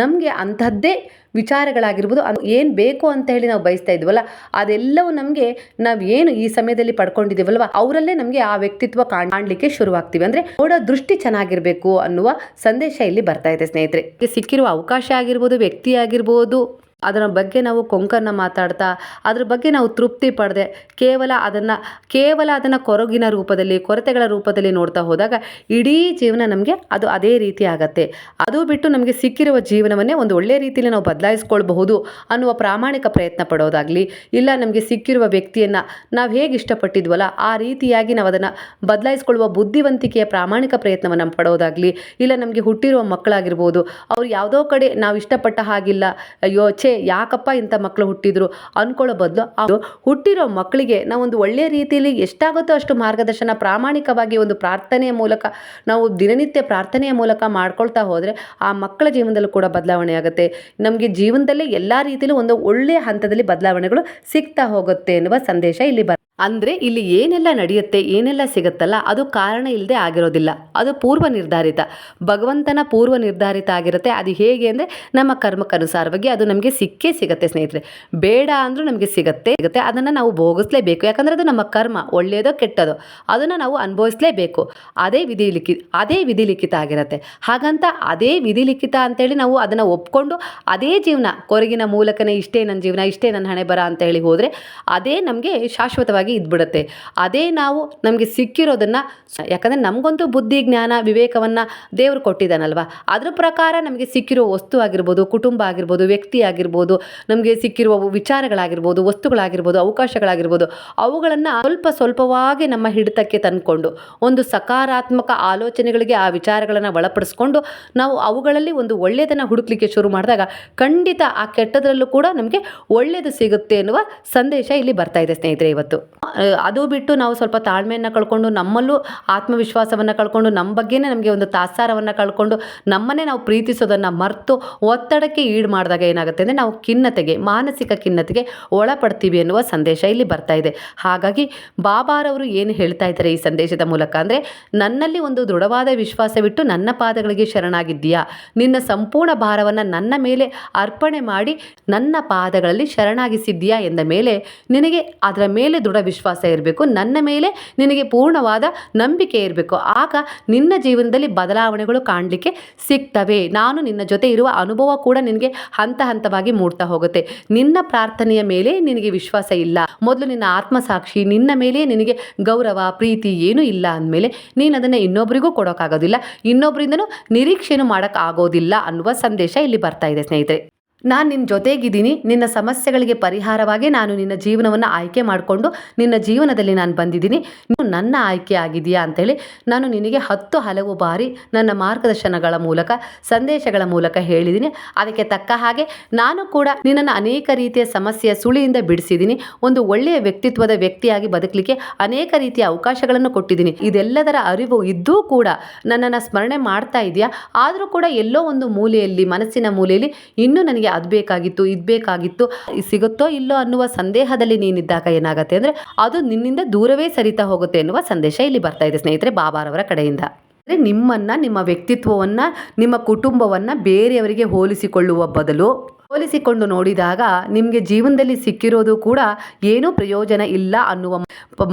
ನಮಗೆ ಅಂಥದ್ದೇ ವಿಚಾರಗಳಾಗಿರ್ಬೋದು, ಅದು ಏನು ಬೇಕು ಅಂತ ಹೇಳಿ ನಾವು ಬಯಸ್ತಾ ಇದ್ವಲ್ಲ, ಅದೆಲ್ಲವೂ ನಮಗೆ ನಾವು ಏನು ಈ ಸಮಯದಲ್ಲಿ ಪಡ್ಕೊಂಡಿದ್ದೀವಲ್ವ ಅವರಲ್ಲೇ ನಮಗೆ ಆ ವ್ಯಕ್ತಿತ್ವ ಕಾಣಲಿಕ್ಕೆ ಶುರುವಾಗ್ತೀವಿ. ಅಂದರೆ ನೋಡೋ ದೃಷ್ಟಿ ಚೆನ್ನಾಗಿರಬೇಕು ಅನ್ನುವ ಸಂದೇಶ ಇಲ್ಲಿ ಬರ್ತಾ ಇದೆ ಸ್ನೇಹಿತರೆ. ಸಿಕ್ಕಿರುವ ಅವಕಾಶ ಆಗಿರ್ಬೋದು, ವ್ಯಕ್ತಿ ಆಗಿರ್ಬೋದು ಅದರ ಬಗ್ಗೆ ನಾವು ಕೊಂಕನ್ನು ಮಾತಾಡ್ತಾ, ಅದ್ರ ಬಗ್ಗೆ ನಾವು ತೃಪ್ತಿ ಪಡದೆ. ಕೇವಲ ಅದನ್ನು ಕೇವಲ ಅದನ್ನು ಕೊರಗಿನ ರೂಪದಲ್ಲಿ, ಕೊರತೆಗಳ ರೂಪದಲ್ಲಿ ನೋಡ್ತಾ ಹೋದಾಗ ಇಡೀ ಜೀವನ ನಮಗೆ ಅದು ಅದೇ ರೀತಿ ಆಗತ್ತೆ. ಅದು ಬಿಟ್ಟು ನಮಗೆ ಸಿಕ್ಕಿರುವ ಜೀವನವನ್ನೇ ಒಂದು ಒಳ್ಳೆಯ ರೀತಿಯಲ್ಲಿ ನಾವು ಬದಲಾಯಿಸ್ಕೊಳ್ಬಹುದು ಅನ್ನುವ ಪ್ರಾಮಾಣಿಕ ಪ್ರಯತ್ನ ಪಡೋದಾಗಲಿ, ಇಲ್ಲ ನಮಗೆ ಸಿಕ್ಕಿರುವ ವ್ಯಕ್ತಿಯನ್ನು ನಾವು ಹೇಗೆ ಇಷ್ಟಪಟ್ಟಿದ್ವಲ್ಲ, ಆ ರೀತಿಯಾಗಿ ನಾವು ಅದನ್ನು ಬದಲಾಯಿಸ್ಕೊಳ್ಳುವ ಬುದ್ಧಿವಂತಿಕೆಯ ಪ್ರಾಮಾಣಿಕ ಪ್ರಯತ್ನವನ್ನು ಪಡೋದಾಗಲಿ, ಇಲ್ಲ ನಮಗೆ ಹುಟ್ಟಿರುವ ಮಕ್ಕಳಾಗಿರ್ಬೋದು, ಅವ್ರು ಯಾವುದೋ ಕಡೆ ನಾವು ಇಷ್ಟಪಟ್ಟ ಹಾಗಿಲ್ಲ, ಅಯ್ಯೋ ಯಾಕಪ್ಪ ಇಂಥ ಮಕ್ಕಳು ಹುಟ್ಟಿದ್ರು ಅಂದ್ಕೊಳ್ಳೋ ಬದಲು ಹುಟ್ಟಿರೋ ಮಕ್ಕಳಿಗೆ ನಾವು ಒಂದು ಒಳ್ಳೆಯ ರೀತಿಯಲ್ಲಿ ಎಷ್ಟಾಗುತ್ತೋ ಅಷ್ಟು ಮಾರ್ಗದರ್ಶನ ಪ್ರಾಮಾಣಿಕವಾಗಿ ಒಂದು ಪ್ರಾರ್ಥನೆಯ ಮೂಲಕ, ನಾವು ದಿನನಿತ್ಯ ಪ್ರಾರ್ಥನೆಯ ಮೂಲಕ ಮಾಡ್ಕೊಳ್ತಾ ಹೋದರೆ ಆ ಮಕ್ಕಳ ಜೀವನದಲ್ಲೂ ಕೂಡ ಬದಲಾವಣೆ ಆಗುತ್ತೆ. ನಮಗೆ ಜೀವನದಲ್ಲಿ ಎಲ್ಲ ರೀತಿಯಲ್ಲೂ ಒಂದು ಒಳ್ಳೆಯ ಹಂತದಲ್ಲಿ ಬದಲಾವಣೆಗಳು ಸಿಗ್ತಾ ಹೋಗುತ್ತೆ ಎನ್ನುವ ಸಂದೇಶ ಇಲ್ಲಿ ಬರ್ ಅಂದರೆ ಇಲ್ಲಿ ಏನೆಲ್ಲ ನಡೆಯುತ್ತೆ, ಏನೆಲ್ಲ ಸಿಗುತ್ತಲ್ಲ, ಅದು ಕಾರಣ ಇಲ್ಲದೆ ಆಗಿರೋದಿಲ್ಲ. ಅದು ಪೂರ್ವ ನಿರ್ಧಾರಿತ. ಭಗವಂತನ ಪೂರ್ವ ನಿರ್ಧಾರಿತ ಆಗಿರುತ್ತೆ. ಅದು ಹೇಗೆ ಅಂದರೆ ನಮ್ಮ ಕರ್ಮಕ್ಕನುಸಾರವಾಗಿ ಅದು ನಮಗೆ ಸಿಕ್ಕೇ ಸಿಗುತ್ತೆ ಸ್ನೇಹಿತರೆ. ಬೇಡ ಅಂದರೂ ನಮಗೆ ಸಿಗುತ್ತೆ ಸಿಗುತ್ತೆ. ಅದನ್ನು ನಾವು ಭೋಗಿಸ್ಲೇಬೇಕು. ಯಾಕಂದರೆ ಅದು ನಮ್ಮ ಕರ್ಮ. ಒಳ್ಳೆಯದೋ ಕೆಟ್ಟದೋ. ಅದನ್ನು ನಾವು ಅನುಭವಿಸಲೇಬೇಕು. ಅದೇ ವಿಧಿ ಲಿಖಿ, ಅದೇ ವಿಧಿ ಲಿಖಿತ ಆಗಿರುತ್ತೆ. ಹಾಗಂತ ಅದೇ ವಿಧಿ ಲಿಖಿತ ಅಂತೇಳಿ ನಾವು ಅದನ್ನು ಒಪ್ಕೊಂಡು ಅದೇ ಜೀವನ, ಕೊರಗಿನ ಮೂಲಕನೇ ಇಷ್ಟೇ ನನ್ನ ಜೀವನ, ಇಷ್ಟೇ ನನ್ನ ಹಣೆ ಬರ ಅಂತ ಹೇಳಿ ಹೋದರೆ ಅದೇ ನಮಗೆ ಶಾಶ್ವತವಾಗಿ ಇದ್ಬಿಡುತ್ತೆ. ಅದೇ ನಾವು ನಮಗೆ ಸಿಕ್ಕಿರೋದನ್ನು ಯಾಕಂದರೆ ನಮಗಂತೂ ಬುದ್ಧಿ, ಜ್ಞಾನ, ವಿವೇಕವನ್ನು ದೇವರು ಕೊಟ್ಟಿದ್ದಾನಲ್ವ? ಅದ್ರ ಪ್ರಕಾರ ನಮಗೆ ಸಿಕ್ಕಿರೋ ವಸ್ತು ಆಗಿರ್ಬೋದು, ಕುಟುಂಬ ಆಗಿರ್ಬೋದು, ವ್ಯಕ್ತಿ ಆಗಿರ್ಬೋದು, ನಮಗೆ ಸಿಕ್ಕಿರುವ ವಿಚಾರಗಳಾಗಿರ್ಬೋದು, ವಸ್ತುಗಳಾಗಿರ್ಬೋದು, ಅವಕಾಶಗಳಾಗಿರ್ಬೋದು, ಅವುಗಳನ್ನು ಸ್ವಲ್ಪ ಸ್ವಲ್ಪವಾಗಿ ನಮ್ಮ ಹಿಡಿತಕ್ಕೆ ತಂದುಕೊಂಡು, ಒಂದು ಸಕಾರಾತ್ಮಕ ಆಲೋಚನೆಗಳಿಗೆ ಆ ವಿಚಾರಗಳನ್ನು ಒಳಪಡಿಸ್ಕೊಂಡು ನಾವು ಅವುಗಳಲ್ಲಿ ಒಂದು ಒಳ್ಳೆಯದನ್ನು ಹುಡುಕ್ಲಿಕ್ಕೆ ಶುರು ಮಾಡಿದಾಗ ಖಂಡಿತ ಆ ಕೆಟ್ಟದರಲ್ಲೂ ಕೂಡ ನಮಗೆ ಒಳ್ಳೆಯದು ಸಿಗುತ್ತೆ ಎನ್ನುವ ಸಂದೇಶ ಇಲ್ಲಿ ಬರ್ತಾ ಇದೆ ಸ್ನೇಹಿತರೆ ಇವತ್ತು. ಅದು ಬಿಟ್ಟು ನಾವು ಸ್ವಲ್ಪ ತಾಳ್ಮೆಯನ್ನು ಕಳ್ಕೊಂಡು ನಮ್ಮಲ್ಲೂ ಆತ್ಮವಿಶ್ವಾಸವನ್ನು ಕಳ್ಕೊಂಡು ನಮ್ಮ ಬಗ್ಗೆನೇ ನಮಗೆ ಒಂದು ತಾತ್ಸಾರವನ್ನು ಕಳ್ಕೊಂಡು ನಮ್ಮನ್ನೇ ನಾವು ಪ್ರೀತಿಸೋದನ್ನು ಮರೆತು ಒತ್ತಡಕ್ಕೆ ಈಡು ಮಾಡಿದಾಗ ಏನಾಗುತ್ತೆ ಅಂದರೆ ನಾವು ಖಿನ್ನತೆಗೆ, ಮಾನಸಿಕ ಖಿನ್ನತೆಗೆ ಒಳಪಡ್ತೀವಿ ಎನ್ನುವ ಸಂದೇಶ ಇಲ್ಲಿ ಬರ್ತಾ ಇದೆ. ಹಾಗಾಗಿ ಬಾಬಾರವರು ಏನು ಹೇಳ್ತಾ ಇದ್ದಾರೆ ಈ ಸಂದೇಶದ ಮೂಲಕ ಅಂದರೆ, ನನ್ನಲ್ಲಿ ಒಂದು ದೃಢವಾದ ವಿಶ್ವಾಸವಿಟ್ಟು ನನ್ನ ಪಾದಗಳಿಗೆ ಶರಣಾಗಿದ್ದೀಯಾ? ನಿನ್ನ ಸಂಪೂರ್ಣ ಭಾರವನ್ನು ನನ್ನ ಮೇಲೆ ಅರ್ಪಣೆ ಮಾಡಿ ನನ್ನ ಪಾದಗಳಲ್ಲಿ ಶರಣಾಗಿಸಿದ್ದೀಯಾ? ಎಂದ ಮೇಲೆ, ನಿನಗೆ ಅದರ ಮೇಲೆ ದೃಢ ವಿಶ್ವಾಸ ಇರಬೇಕು, ನನ್ನ ಮೇಲೆ ನಿನಗೆ ಪೂರ್ಣವಾದ ನಂಬಿಕೆ ಇರಬೇಕು. ಆಗ ನಿನ್ನ ಜೀವನದಲ್ಲಿ ಬದಲಾವಣೆಗಳು ಕಾಣಲಿಕ್ಕೆ ಸಿಗ್ತವೆ. ನಾನು ನಿನ್ನ ಜೊತೆ ಇರುವ ಅನುಭವ ಕೂಡ ನಿನಗೆ ಹಂತ ಹಂತವಾಗಿ ಮೂಡ್ತಾ ಹೋಗುತ್ತೆ. ನಿನ್ನ ಪ್ರಾರ್ಥನೆಯ ಮೇಲೆ ನಿನಗೆ ವಿಶ್ವಾಸ ಇಲ್ಲ. ಮೊದಲು ನಿನ್ನ ಆತ್ಮಸಾಕ್ಷಿ, ನಿನ್ನ ಮೇಲೆ ನಿನಗೆ ಗೌರವ, ಪ್ರೀತಿ ಏನೂ ಇಲ್ಲ ಅಂದಮೇಲೆ ನೀನು ಅದನ್ನು ಇನ್ನೊಬ್ಬರಿಗೂ ಕೊಡೋಕ್ಕಾಗೋದಿಲ್ಲ. ಇನ್ನೊಬ್ಬರಿಂದನೂ ನಿರೀಕ್ಷೆನೂ ಮಾಡೋಕ್ಕಾಗೋದಿಲ್ಲ ಅನ್ನುವ ಸಂದೇಶ ಇಲ್ಲಿ ಬರ್ತಾ ಇದೆ ಸ್ನೇಹಿತರೆ. ನಾನು ನಿನ್ನ ಜೊತೆಗಿದ್ದೀನಿ, ನಿನ್ನ ಸಮಸ್ಯೆಗಳಿಗೆ ಪರಿಹಾರವಾಗಿ ನಾನು ನಿನ್ನ ಜೀವನವನ್ನು ಆಯ್ಕೆ ಮಾಡಿಕೊಂಡು ನಿನ್ನ ಜೀವನದಲ್ಲಿ ನಾನು ಬಂದಿದ್ದೀನಿ. ನೀವು ನನ್ನ ಆಯ್ಕೆ ಆಗಿದೆಯಾ ಅಂತೇಳಿ ನಾನು ನಿನಗೆ ಹತ್ತು ಹಲವು ಬಾರಿ ನನ್ನ ಮಾರ್ಗದರ್ಶನಗಳ ಮೂಲಕ, ಸಂದೇಶಗಳ ಮೂಲಕ ಹೇಳಿದ್ದೀನಿ. ಅದಕ್ಕೆ ತಕ್ಕ ಹಾಗೆ ನಾನು ಕೂಡ ನಿನ್ನನ್ನು ಅನೇಕ ರೀತಿಯ ಸಮಸ್ಯೆಯ ಸುಳಿಯಿಂದ ಬಿಡಿಸಿದ್ದೀನಿ. ಒಂದು ಒಳ್ಳೆಯ ವ್ಯಕ್ತಿತ್ವದ ವ್ಯಕ್ತಿಯಾಗಿ ಬದುಕಲಿಕ್ಕೆ ಅನೇಕ ರೀತಿಯ ಅವಕಾಶಗಳನ್ನು ಕೊಟ್ಟಿದ್ದೀನಿ. ಇದೆಲ್ಲದರ ಅರಿವು ಇದ್ದೂ ಕೂಡ ನನ್ನನ್ನು ಸ್ಮರಣೆ ಮಾಡ್ತಾ ಇದೆಯಾ? ಆದರೂ ಕೂಡ ಎಲ್ಲೋ ಒಂದು ಮೂಲೆಯಲ್ಲಿ, ಮನಸ್ಸಿನ ಮೂಲೆಯಲ್ಲಿ ಇನ್ನೂ ನನಗೆ ಅದು ಬೇಕಾಗಿತ್ತು, ಇದು ಬೇಕಾಗಿತ್ತು ಸಿಗುತ್ತೋ ಇಲ್ಲೋ ಅನ್ನುವ ಸಂದೇಹದಲ್ಲಿ ನೀನಿದ್ದಾಗ ಏನಾಗುತ್ತೆ ಅಂದರೆ ಅದು ನಿನ್ನಿಂದ ದೂರವೇ ಸರಿತಾ ಹೋಗುತ್ತೆ ಎನ್ನುವ ಸಂದೇಶ ಇಲ್ಲಿ ಬರ್ತಾ ಇದೆ ಸ್ನೇಹಿತರೆ ಬಾಬಾರವರ ಕಡೆಯಿಂದ. ಅಂದರೆ ನಿಮ್ಮನ್ನು, ನಿಮ್ಮ ವ್ಯಕ್ತಿತ್ವವನ್ನು, ನಿಮ್ಮ ಕುಟುಂಬವನ್ನು ಬೇರೆಯವರಿಗೆ ಹೋಲಿಸಿಕೊಳ್ಳುವ ಬದಲು ಹೋಲಿಸಿಕೊಂಡು ನೋಡಿದಾಗ ನಿಮಗೆ ಜೀವನದಲ್ಲಿ ಸಿಕ್ಕಿರೋದು ಕೂಡ ಏನೂ ಪ್ರಯೋಜನ ಇಲ್ಲ ಅನ್ನುವ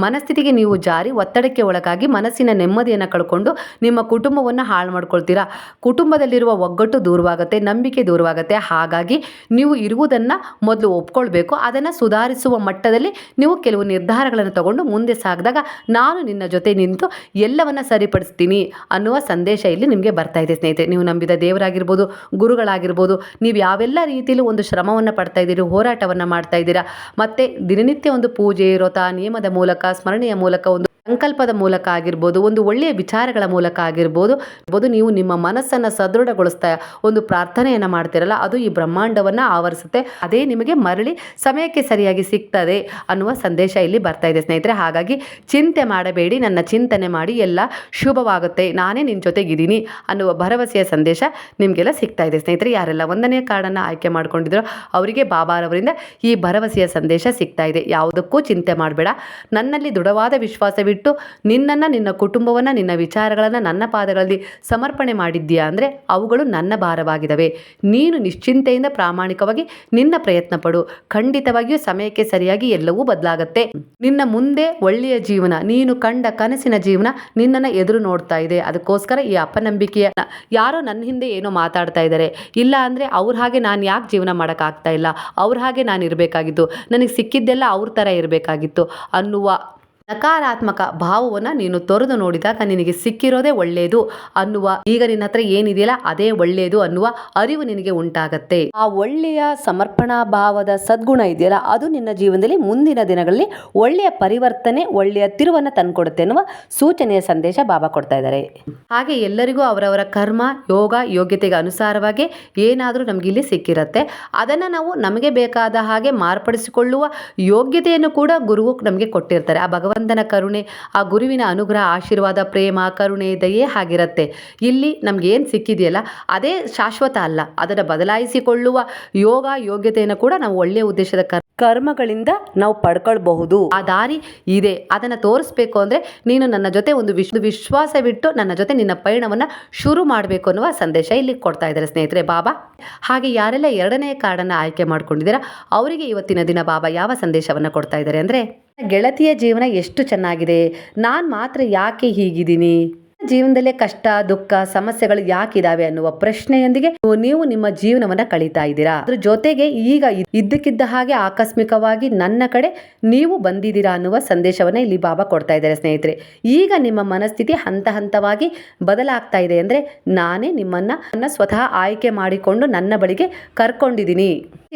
ಮನಸ್ಥಿತಿಗೆ ನೀವು ಜಾರಿ ಒತ್ತಡಕ್ಕೆ ಒಳಗಾಗಿ ಮನಸ್ಸಿನ ನೆಮ್ಮದಿಯನ್ನು ಕಳ್ಕೊಂಡು ನಿಮ್ಮ ಕುಟುಂಬವನ್ನು ಹಾಳು ಮಾಡ್ಕೊಳ್ತೀರಾ? ಕುಟುಂಬದಲ್ಲಿರುವ ಒಗ್ಗಟ್ಟು ದೂರವಾಗುತ್ತೆ, ನಂಬಿಕೆ ದೂರವಾಗುತ್ತೆ. ಹಾಗಾಗಿ ನೀವು ಇರುವುದನ್ನು ಮೊದಲು ಒಪ್ಕೊಳ್ಬೇಕು. ಅದನ್ನು ಸುಧಾರಿಸುವ ಮಟ್ಟದಲ್ಲಿ ನೀವು ಕೆಲವು ನಿರ್ಧಾರಗಳನ್ನು ತಗೊಂಡು ಮುಂದೆ ಸಾಗಿದಾಗ ನಾನು ನಿನ್ನ ಜೊತೆ ನಿಂತು ಎಲ್ಲವನ್ನು ಸರಿಪಡಿಸ್ತೀನಿ ಅನ್ನುವ ಸಂದೇಶ ಇಲ್ಲಿ ನಿಮಗೆ ಬರ್ತಾ ಇದೆ ಸ್ನೇಹಿತರೆ. ನೀವು ನಂಬಿದ ದೇವರಾಗಿರ್ಬೋದು, ಗುರುಗಳಾಗಿರ್ಬೋದು, ನೀವು ಯಾವೆಲ್ಲ ರೀತಿಯಲ್ಲೂ ಒಂದು ಶ್ರಮವನ್ನು ಪಡ್ತಾ ಇದ್ದೀರಿ, ಹೋರಾಟವನ್ನು ಮಾಡ್ತಾ ಇದ್ದೀರಾ? ಮತ್ತು ದಿನನಿತ್ಯ ಒಂದು ಪೂಜೆ, ವ್ರತ, ನಿಯಮದ ಮೂಲಕ, ಸ್ಮರಣೆಯ ಮೂಲಕ ಒಂದು ಸಂಕಲ್ಪದ ಮೂಲಕ ಆಗಿರ್ಬೋದು, ಒಂದು ಒಳ್ಳೆಯ ವಿಚಾರಗಳ ಮೂಲಕ ಆಗಿರ್ಬೋದು ಇರ್ಬೋದು ನೀವು ನಿಮ್ಮ ಮನಸ್ಸನ್ನು ಸದೃಢಗೊಳಿಸ್ತಾ ಒಂದು ಪ್ರಾರ್ಥನೆಯನ್ನು ಮಾಡ್ತಿರಲ್ಲ, ಅದು ಈ ಬ್ರಹ್ಮಾಂಡವನ್ನು ಆವರಿಸುತ್ತೆ. ಅದೇ ನಿಮಗೆ ಮರಳಿ ಸಮಯಕ್ಕೆ ಸರಿಯಾಗಿ ಸಿಗ್ತದೆ ಅನ್ನುವ ಸಂದೇಶ ಇಲ್ಲಿ ಬರ್ತಾ ಇದೆ ಸ್ನೇಹಿತರೆ. ಹಾಗಾಗಿ ಚಿಂತೆ ಮಾಡಬೇಡಿ, ನನ್ನ ಚಿಂತನೆ ಮಾಡಿ ಎಲ್ಲ ಶುಭವಾಗುತ್ತೆ. ನಾನೇ ನಿನ್ನ ಜೊತೆಗಿದ್ದೀನಿ ಅನ್ನುವ ಭರವಸೆಯ ಸಂದೇಶ ನಿಮಗೆಲ್ಲ ಸಿಗ್ತಾ ಇದೆ ಸ್ನೇಹಿತರೆ. ಯಾರೆಲ್ಲ ಒಂದನೇ ಕಾರ್ಡನ್ನು ಆಯ್ಕೆ ಮಾಡ್ಕೊಂಡಿದ್ರು ಅವರಿಗೆ ಬಾಬಾರವರಿಂದ ಈ ಭರವಸೆಯ ಸಂದೇಶ ಸಿಗ್ತಾ ಇದೆ. ಯಾವುದಕ್ಕೂ ಚಿಂತೆ ಮಾಡಬೇಡ. ನನ್ನಲ್ಲಿ ದೃಢವಾದ ವಿಶ್ವಾಸವಿಟ್ಟು ನಿನ್ನನ್ನು, ನಿನ್ನ ಕುಟುಂಬವನ್ನು, ನಿನ್ನ ವಿಚಾರಗಳನ್ನು ನನ್ನ ಪಾದಗಳಲ್ಲಿ ಸಮರ್ಪಣೆ ಮಾಡಿದ್ದೀಯಾ ಅಂದರೆ ಅವುಗಳು ನನ್ನ ಭಾರವಾಗಿದ್ದಾವೆ ನೀನು ನಿಶ್ಚಿಂತೆಯಿಂದ ಪ್ರಾಮಾಣಿಕವಾಗಿ ನಿನ್ನ ಪ್ರಯತ್ನ ಪಡು. ಖಂಡಿತವಾಗಿಯೂ ಸಮಯಕ್ಕೆ ಸರಿಯಾಗಿ ಎಲ್ಲವೂ ಬದಲಾಗತ್ತೆ. ನಿನ್ನ ಮುಂದೆ ಒಳ್ಳೆಯ ಜೀವನ, ನೀನು ಕಂಡ ಕನಸಿನ ಜೀವನ ನಿನ್ನನ್ನು ಎದುರು ನೋಡ್ತಾ ಇದೆ. ಅದಕ್ಕೋಸ್ಕರ ಈ ಅಪನಂಬಿಕೆಯ ಯಾರೋ ನನ್ನ ಹಿಂದೆ ಏನೋ ಮಾತಾಡ್ತಾ ಇದ್ದಾರೆ. ಇಲ್ಲ ಅಂದರೆ ಅವ್ರ ಹಾಗೆ ನಾನು ಯಾಕೆ ಜೀವನ ಮಾಡೋಕ್ಕಾಗ್ತಾ ಇಲ್ಲ? ಅವ್ರ ಹಾಗೆ ನಾನು ಇರಬೇಕಾಗಿತ್ತು ನನಗೆ ಸಿಕ್ಕಿದ್ದೆಲ್ಲ ಅವ್ರ ಥರ ಇರಬೇಕಾಗಿತ್ತು ಅನ್ನುವ ನಕಾರಾತ್ಮಕ ಭಾವವನ್ನು ನೀನು ತೊರೆದು ನೋಡಿದಾಗ ನಿನಗೆ ಸಿಕ್ಕಿರೋದೇ ಒಳ್ಳೆಯದು ಅನ್ನುವ ಈಗ ನಿನ್ನ ಹತ್ರ ಏನಿದೆಯಲ್ಲ ಅದೇ ಒಳ್ಳೆಯದು ಅನ್ನುವ ಅರಿವು ನಿನಗೆ ಉಂಟಾಗತ್ತೆ. ಆ ಒಳ್ಳೆಯ ಸಮರ್ಪಣಾ ಭಾವದ ಸದ್ಗುಣ ಇದೆಯಲ್ಲ ಅದು ನಿನ್ನ ಜೀವನದಲ್ಲಿ ಮುಂದಿನ ದಿನಗಳಲ್ಲಿ ಒಳ್ಳೆಯ ಪರಿವರ್ತನೆ, ಒಳ್ಳೆಯ ತಿರುವನ್ನು ತಂದುಕೊಡುತ್ತೆ ಅನ್ನುವ ಸೂಚನೆಯ ಸಂದೇಶ ಬಾಬಾ ಕೊಡ್ತಾ ಇದ್ದಾರೆ. ಹಾಗೆ ಎಲ್ಲರಿಗೂ ಅವರವರ ಕರ್ಮ, ಯೋಗ, ಯೋಗ್ಯತೆಗೆ ಅನುಸಾರವಾಗಿ ಏನಾದರೂ ನಮಗೆ ಇಲ್ಲಿ ಸಿಕ್ಕಿರುತ್ತೆ. ಅದನ್ನು ನಾವು ನಮಗೆ ಬೇಕಾದ ಹಾಗೆ ಮಾರ್ಪಡಿಸಿಕೊಳ್ಳುವ ಯೋಗ್ಯತೆಯನ್ನು ಕೂಡ ಗುರುವು ನಮಗೆ ಕೊಟ್ಟಿರ್ತಾರೆ. ಆ ಭಗವಂತನ ಕರುಣೆ, ಆ ಗುರುವಿನ ಅನುಗ್ರಹ, ಆಶೀರ್ವಾದ, ಪ್ರೇಮ, ಕರುಣೆ, ದಯೆ ಹಾಗಿರುತ್ತೆ. ಇಲ್ಲಿ ನಮ್ಗೆ ಏನು ಸಿಕ್ಕಿದೆಯಲ್ಲ, ಅದೇ ಶಾಶ್ವತ ಅಲ್ಲ. ಅದನ್ನು ಬದಲಾಯಿಸಿಕೊಳ್ಳುವ ಯೋಗ ಯೋಗ್ಯತೆಯನ್ನು ಕೂಡ ನಾವು ಒಳ್ಳೆಯ ಉದ್ದೇಶದ ಕರ್ಮಗಳಿಂದ ನಾವು ಪಡ್ಕೊಳ್ಬಹುದು. ಆ ದಾರಿ ಇದೆ. ಅದನ್ನು ತೋರಿಸ್ಬೇಕು ಅಂದರೆ ನೀನು ನನ್ನ ಜೊತೆ ಒಂದು ವಿಶ್ ವಿಶ್ವಾಸವಿಟ್ಟು ನನ್ನ ಜೊತೆ ನಿನ್ನ ಪಯಣವನ್ನು ಶುರು ಮಾಡಬೇಕು ಅನ್ನುವ ಸಂದೇಶ ಇಲ್ಲಿ ಕೊಡ್ತಾ ಇದ್ದಾರೆ ಸ್ನೇಹಿತರೆ ಬಾಬಾ. ಹಾಗೆ ಯಾರೆಲ್ಲ ಎರಡನೇ ಕಾರ್ಡನ್ನು ಆಯ್ಕೆ ಮಾಡ್ಕೊಂಡಿದ್ದೀರಾ, ಅವರಿಗೆ ಇವತ್ತಿನ ದಿನ ಬಾಬಾ ಯಾವ ಸಂದೇಶವನ್ನು ಕೊಡ್ತಾ ಇದ್ದಾರೆ ಅಂದರೆ, ಗೆಳತಿಯ ಜೀವನ ಎಷ್ಟು ಚೆನ್ನಾಗಿದೆ, ನಾನು ಮಾತ್ರ ಯಾಕೆ ಹೀಗಿದ್ದೀನಿ? ಜೀವನದಲ್ಲೇ ಕಷ್ಟ, ದುಃಖ, ಸಮಸ್ಯೆಗಳು ಯಾಕಿದಾವೆ ಅನ್ನುವ ಪ್ರಶ್ನೆಯೊಂದಿಗೆ ನೀವು ನಿಮ್ಮ ಜೀವನವನ್ನ ಕಳೀತಾ ಇದ್ದೀರಾ? ಅದ್ರ ಜೊತೆಗೆ ಈಗ ಇದ್ದಕ್ಕಿದ್ದ ಹಾಗೆ ಆಕಸ್ಮಿಕವಾಗಿ ನನ್ನ ಕಡೆ ನೀವು ಬಂದಿದ್ದೀರಾ ಅನ್ನುವ ಸಂದೇಶವನ್ನ ಇಲ್ಲಿ ಬಾಬಾ ಕೊಡ್ತಾ ಇದ್ದಾರೆ ಸ್ನೇಹಿತರೆ. ಈಗ ನಿಮ್ಮ ಮನಸ್ಥಿತಿ ಹಂತ ಹಂತವಾಗಿ ಬದಲಾಗ್ತಾ ಇದೆ ಅಂದ್ರೆ ನಾನೇ ನಿಮ್ಮನ್ನ, ನನ್ನ ಸ್ವತಃ ಆಯ್ಕೆ ಮಾಡಿಕೊಂಡು ನನ್ನ ಬಳಿಗೆ ಕರ್ಕೊಂಡಿದ್ದೀನಿ.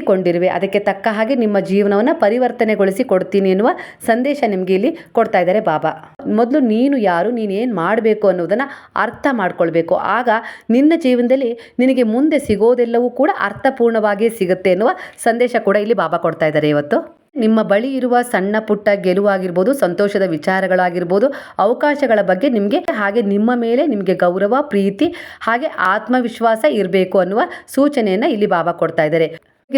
ಕೊಂಡಿರುವೆ. ಅದಕ್ಕೆ ತಕ್ಕ ಹಾಗೆ ನಿಮ್ಮ ಜೀವನವನ್ನ ಪರಿವರ್ತನೆಗೊಳಿಸಿ ಕೊಡ್ತೀನಿ ಎನ್ನುವ ಸಂದೇಶ ನಿಮ್ಗೆ ಇಲ್ಲಿ ಕೊಡ್ತಾ ಇದ್ದಾರೆ ಬಾಬಾ. ಮೊದಲು ನೀನು ಯಾರು ನೀನೇನ್ ಮಾಡಬೇಕು ಅನ್ನೋದನ್ನು ಅರ್ಥ ಮಾಡ್ಕೊಳ್ಬೇಕು. ಆಗ ನಿನ್ನ ಜೀವನದಲ್ಲಿ ನಿನಗೆ ಮುಂದೆ ಸಿಗೋದೆಲ್ಲವೂ ಕೂಡ ಅರ್ಥಪೂರ್ಣವಾಗಿ ಸಿಗುತ್ತೆ ಎನ್ನುವ ಸಂದೇಶ ಕೂಡ ಇಲ್ಲಿ ಬಾಬಾ ಕೊಡ್ತಾ ಇದ್ದಾರೆ ಇವತ್ತು. ನಿಮ್ಮ ಬಳಿ ಇರುವ ಸಣ್ಣ, ಪುಟ್ಟ ಗೆಲುವಾಗಿರ್ಬೋದು ಸಂತೋಷದ ವಿಚಾರಗಳಾಗಿರ್ಬೋದು, ಅವಕಾಶಗಳ ಬಗ್ಗೆ ನಿಮಗೆ ಹಾಗೆ ನಿಮ್ಮ ಮೇಲೆ ನಿಮಗೆ ಗೌರವ, ಪ್ರೀತಿ ಹಾಗೆ ಆತ್ಮವಿಶ್ವಾಸ ಇರಬೇಕು ಅನ್ನುವ ಸೂಚನೆಯನ್ನು ಇಲ್ಲಿ ಬಾಬಾ ಕೊಡ್ತಾ ಇದ್ದಾರೆ.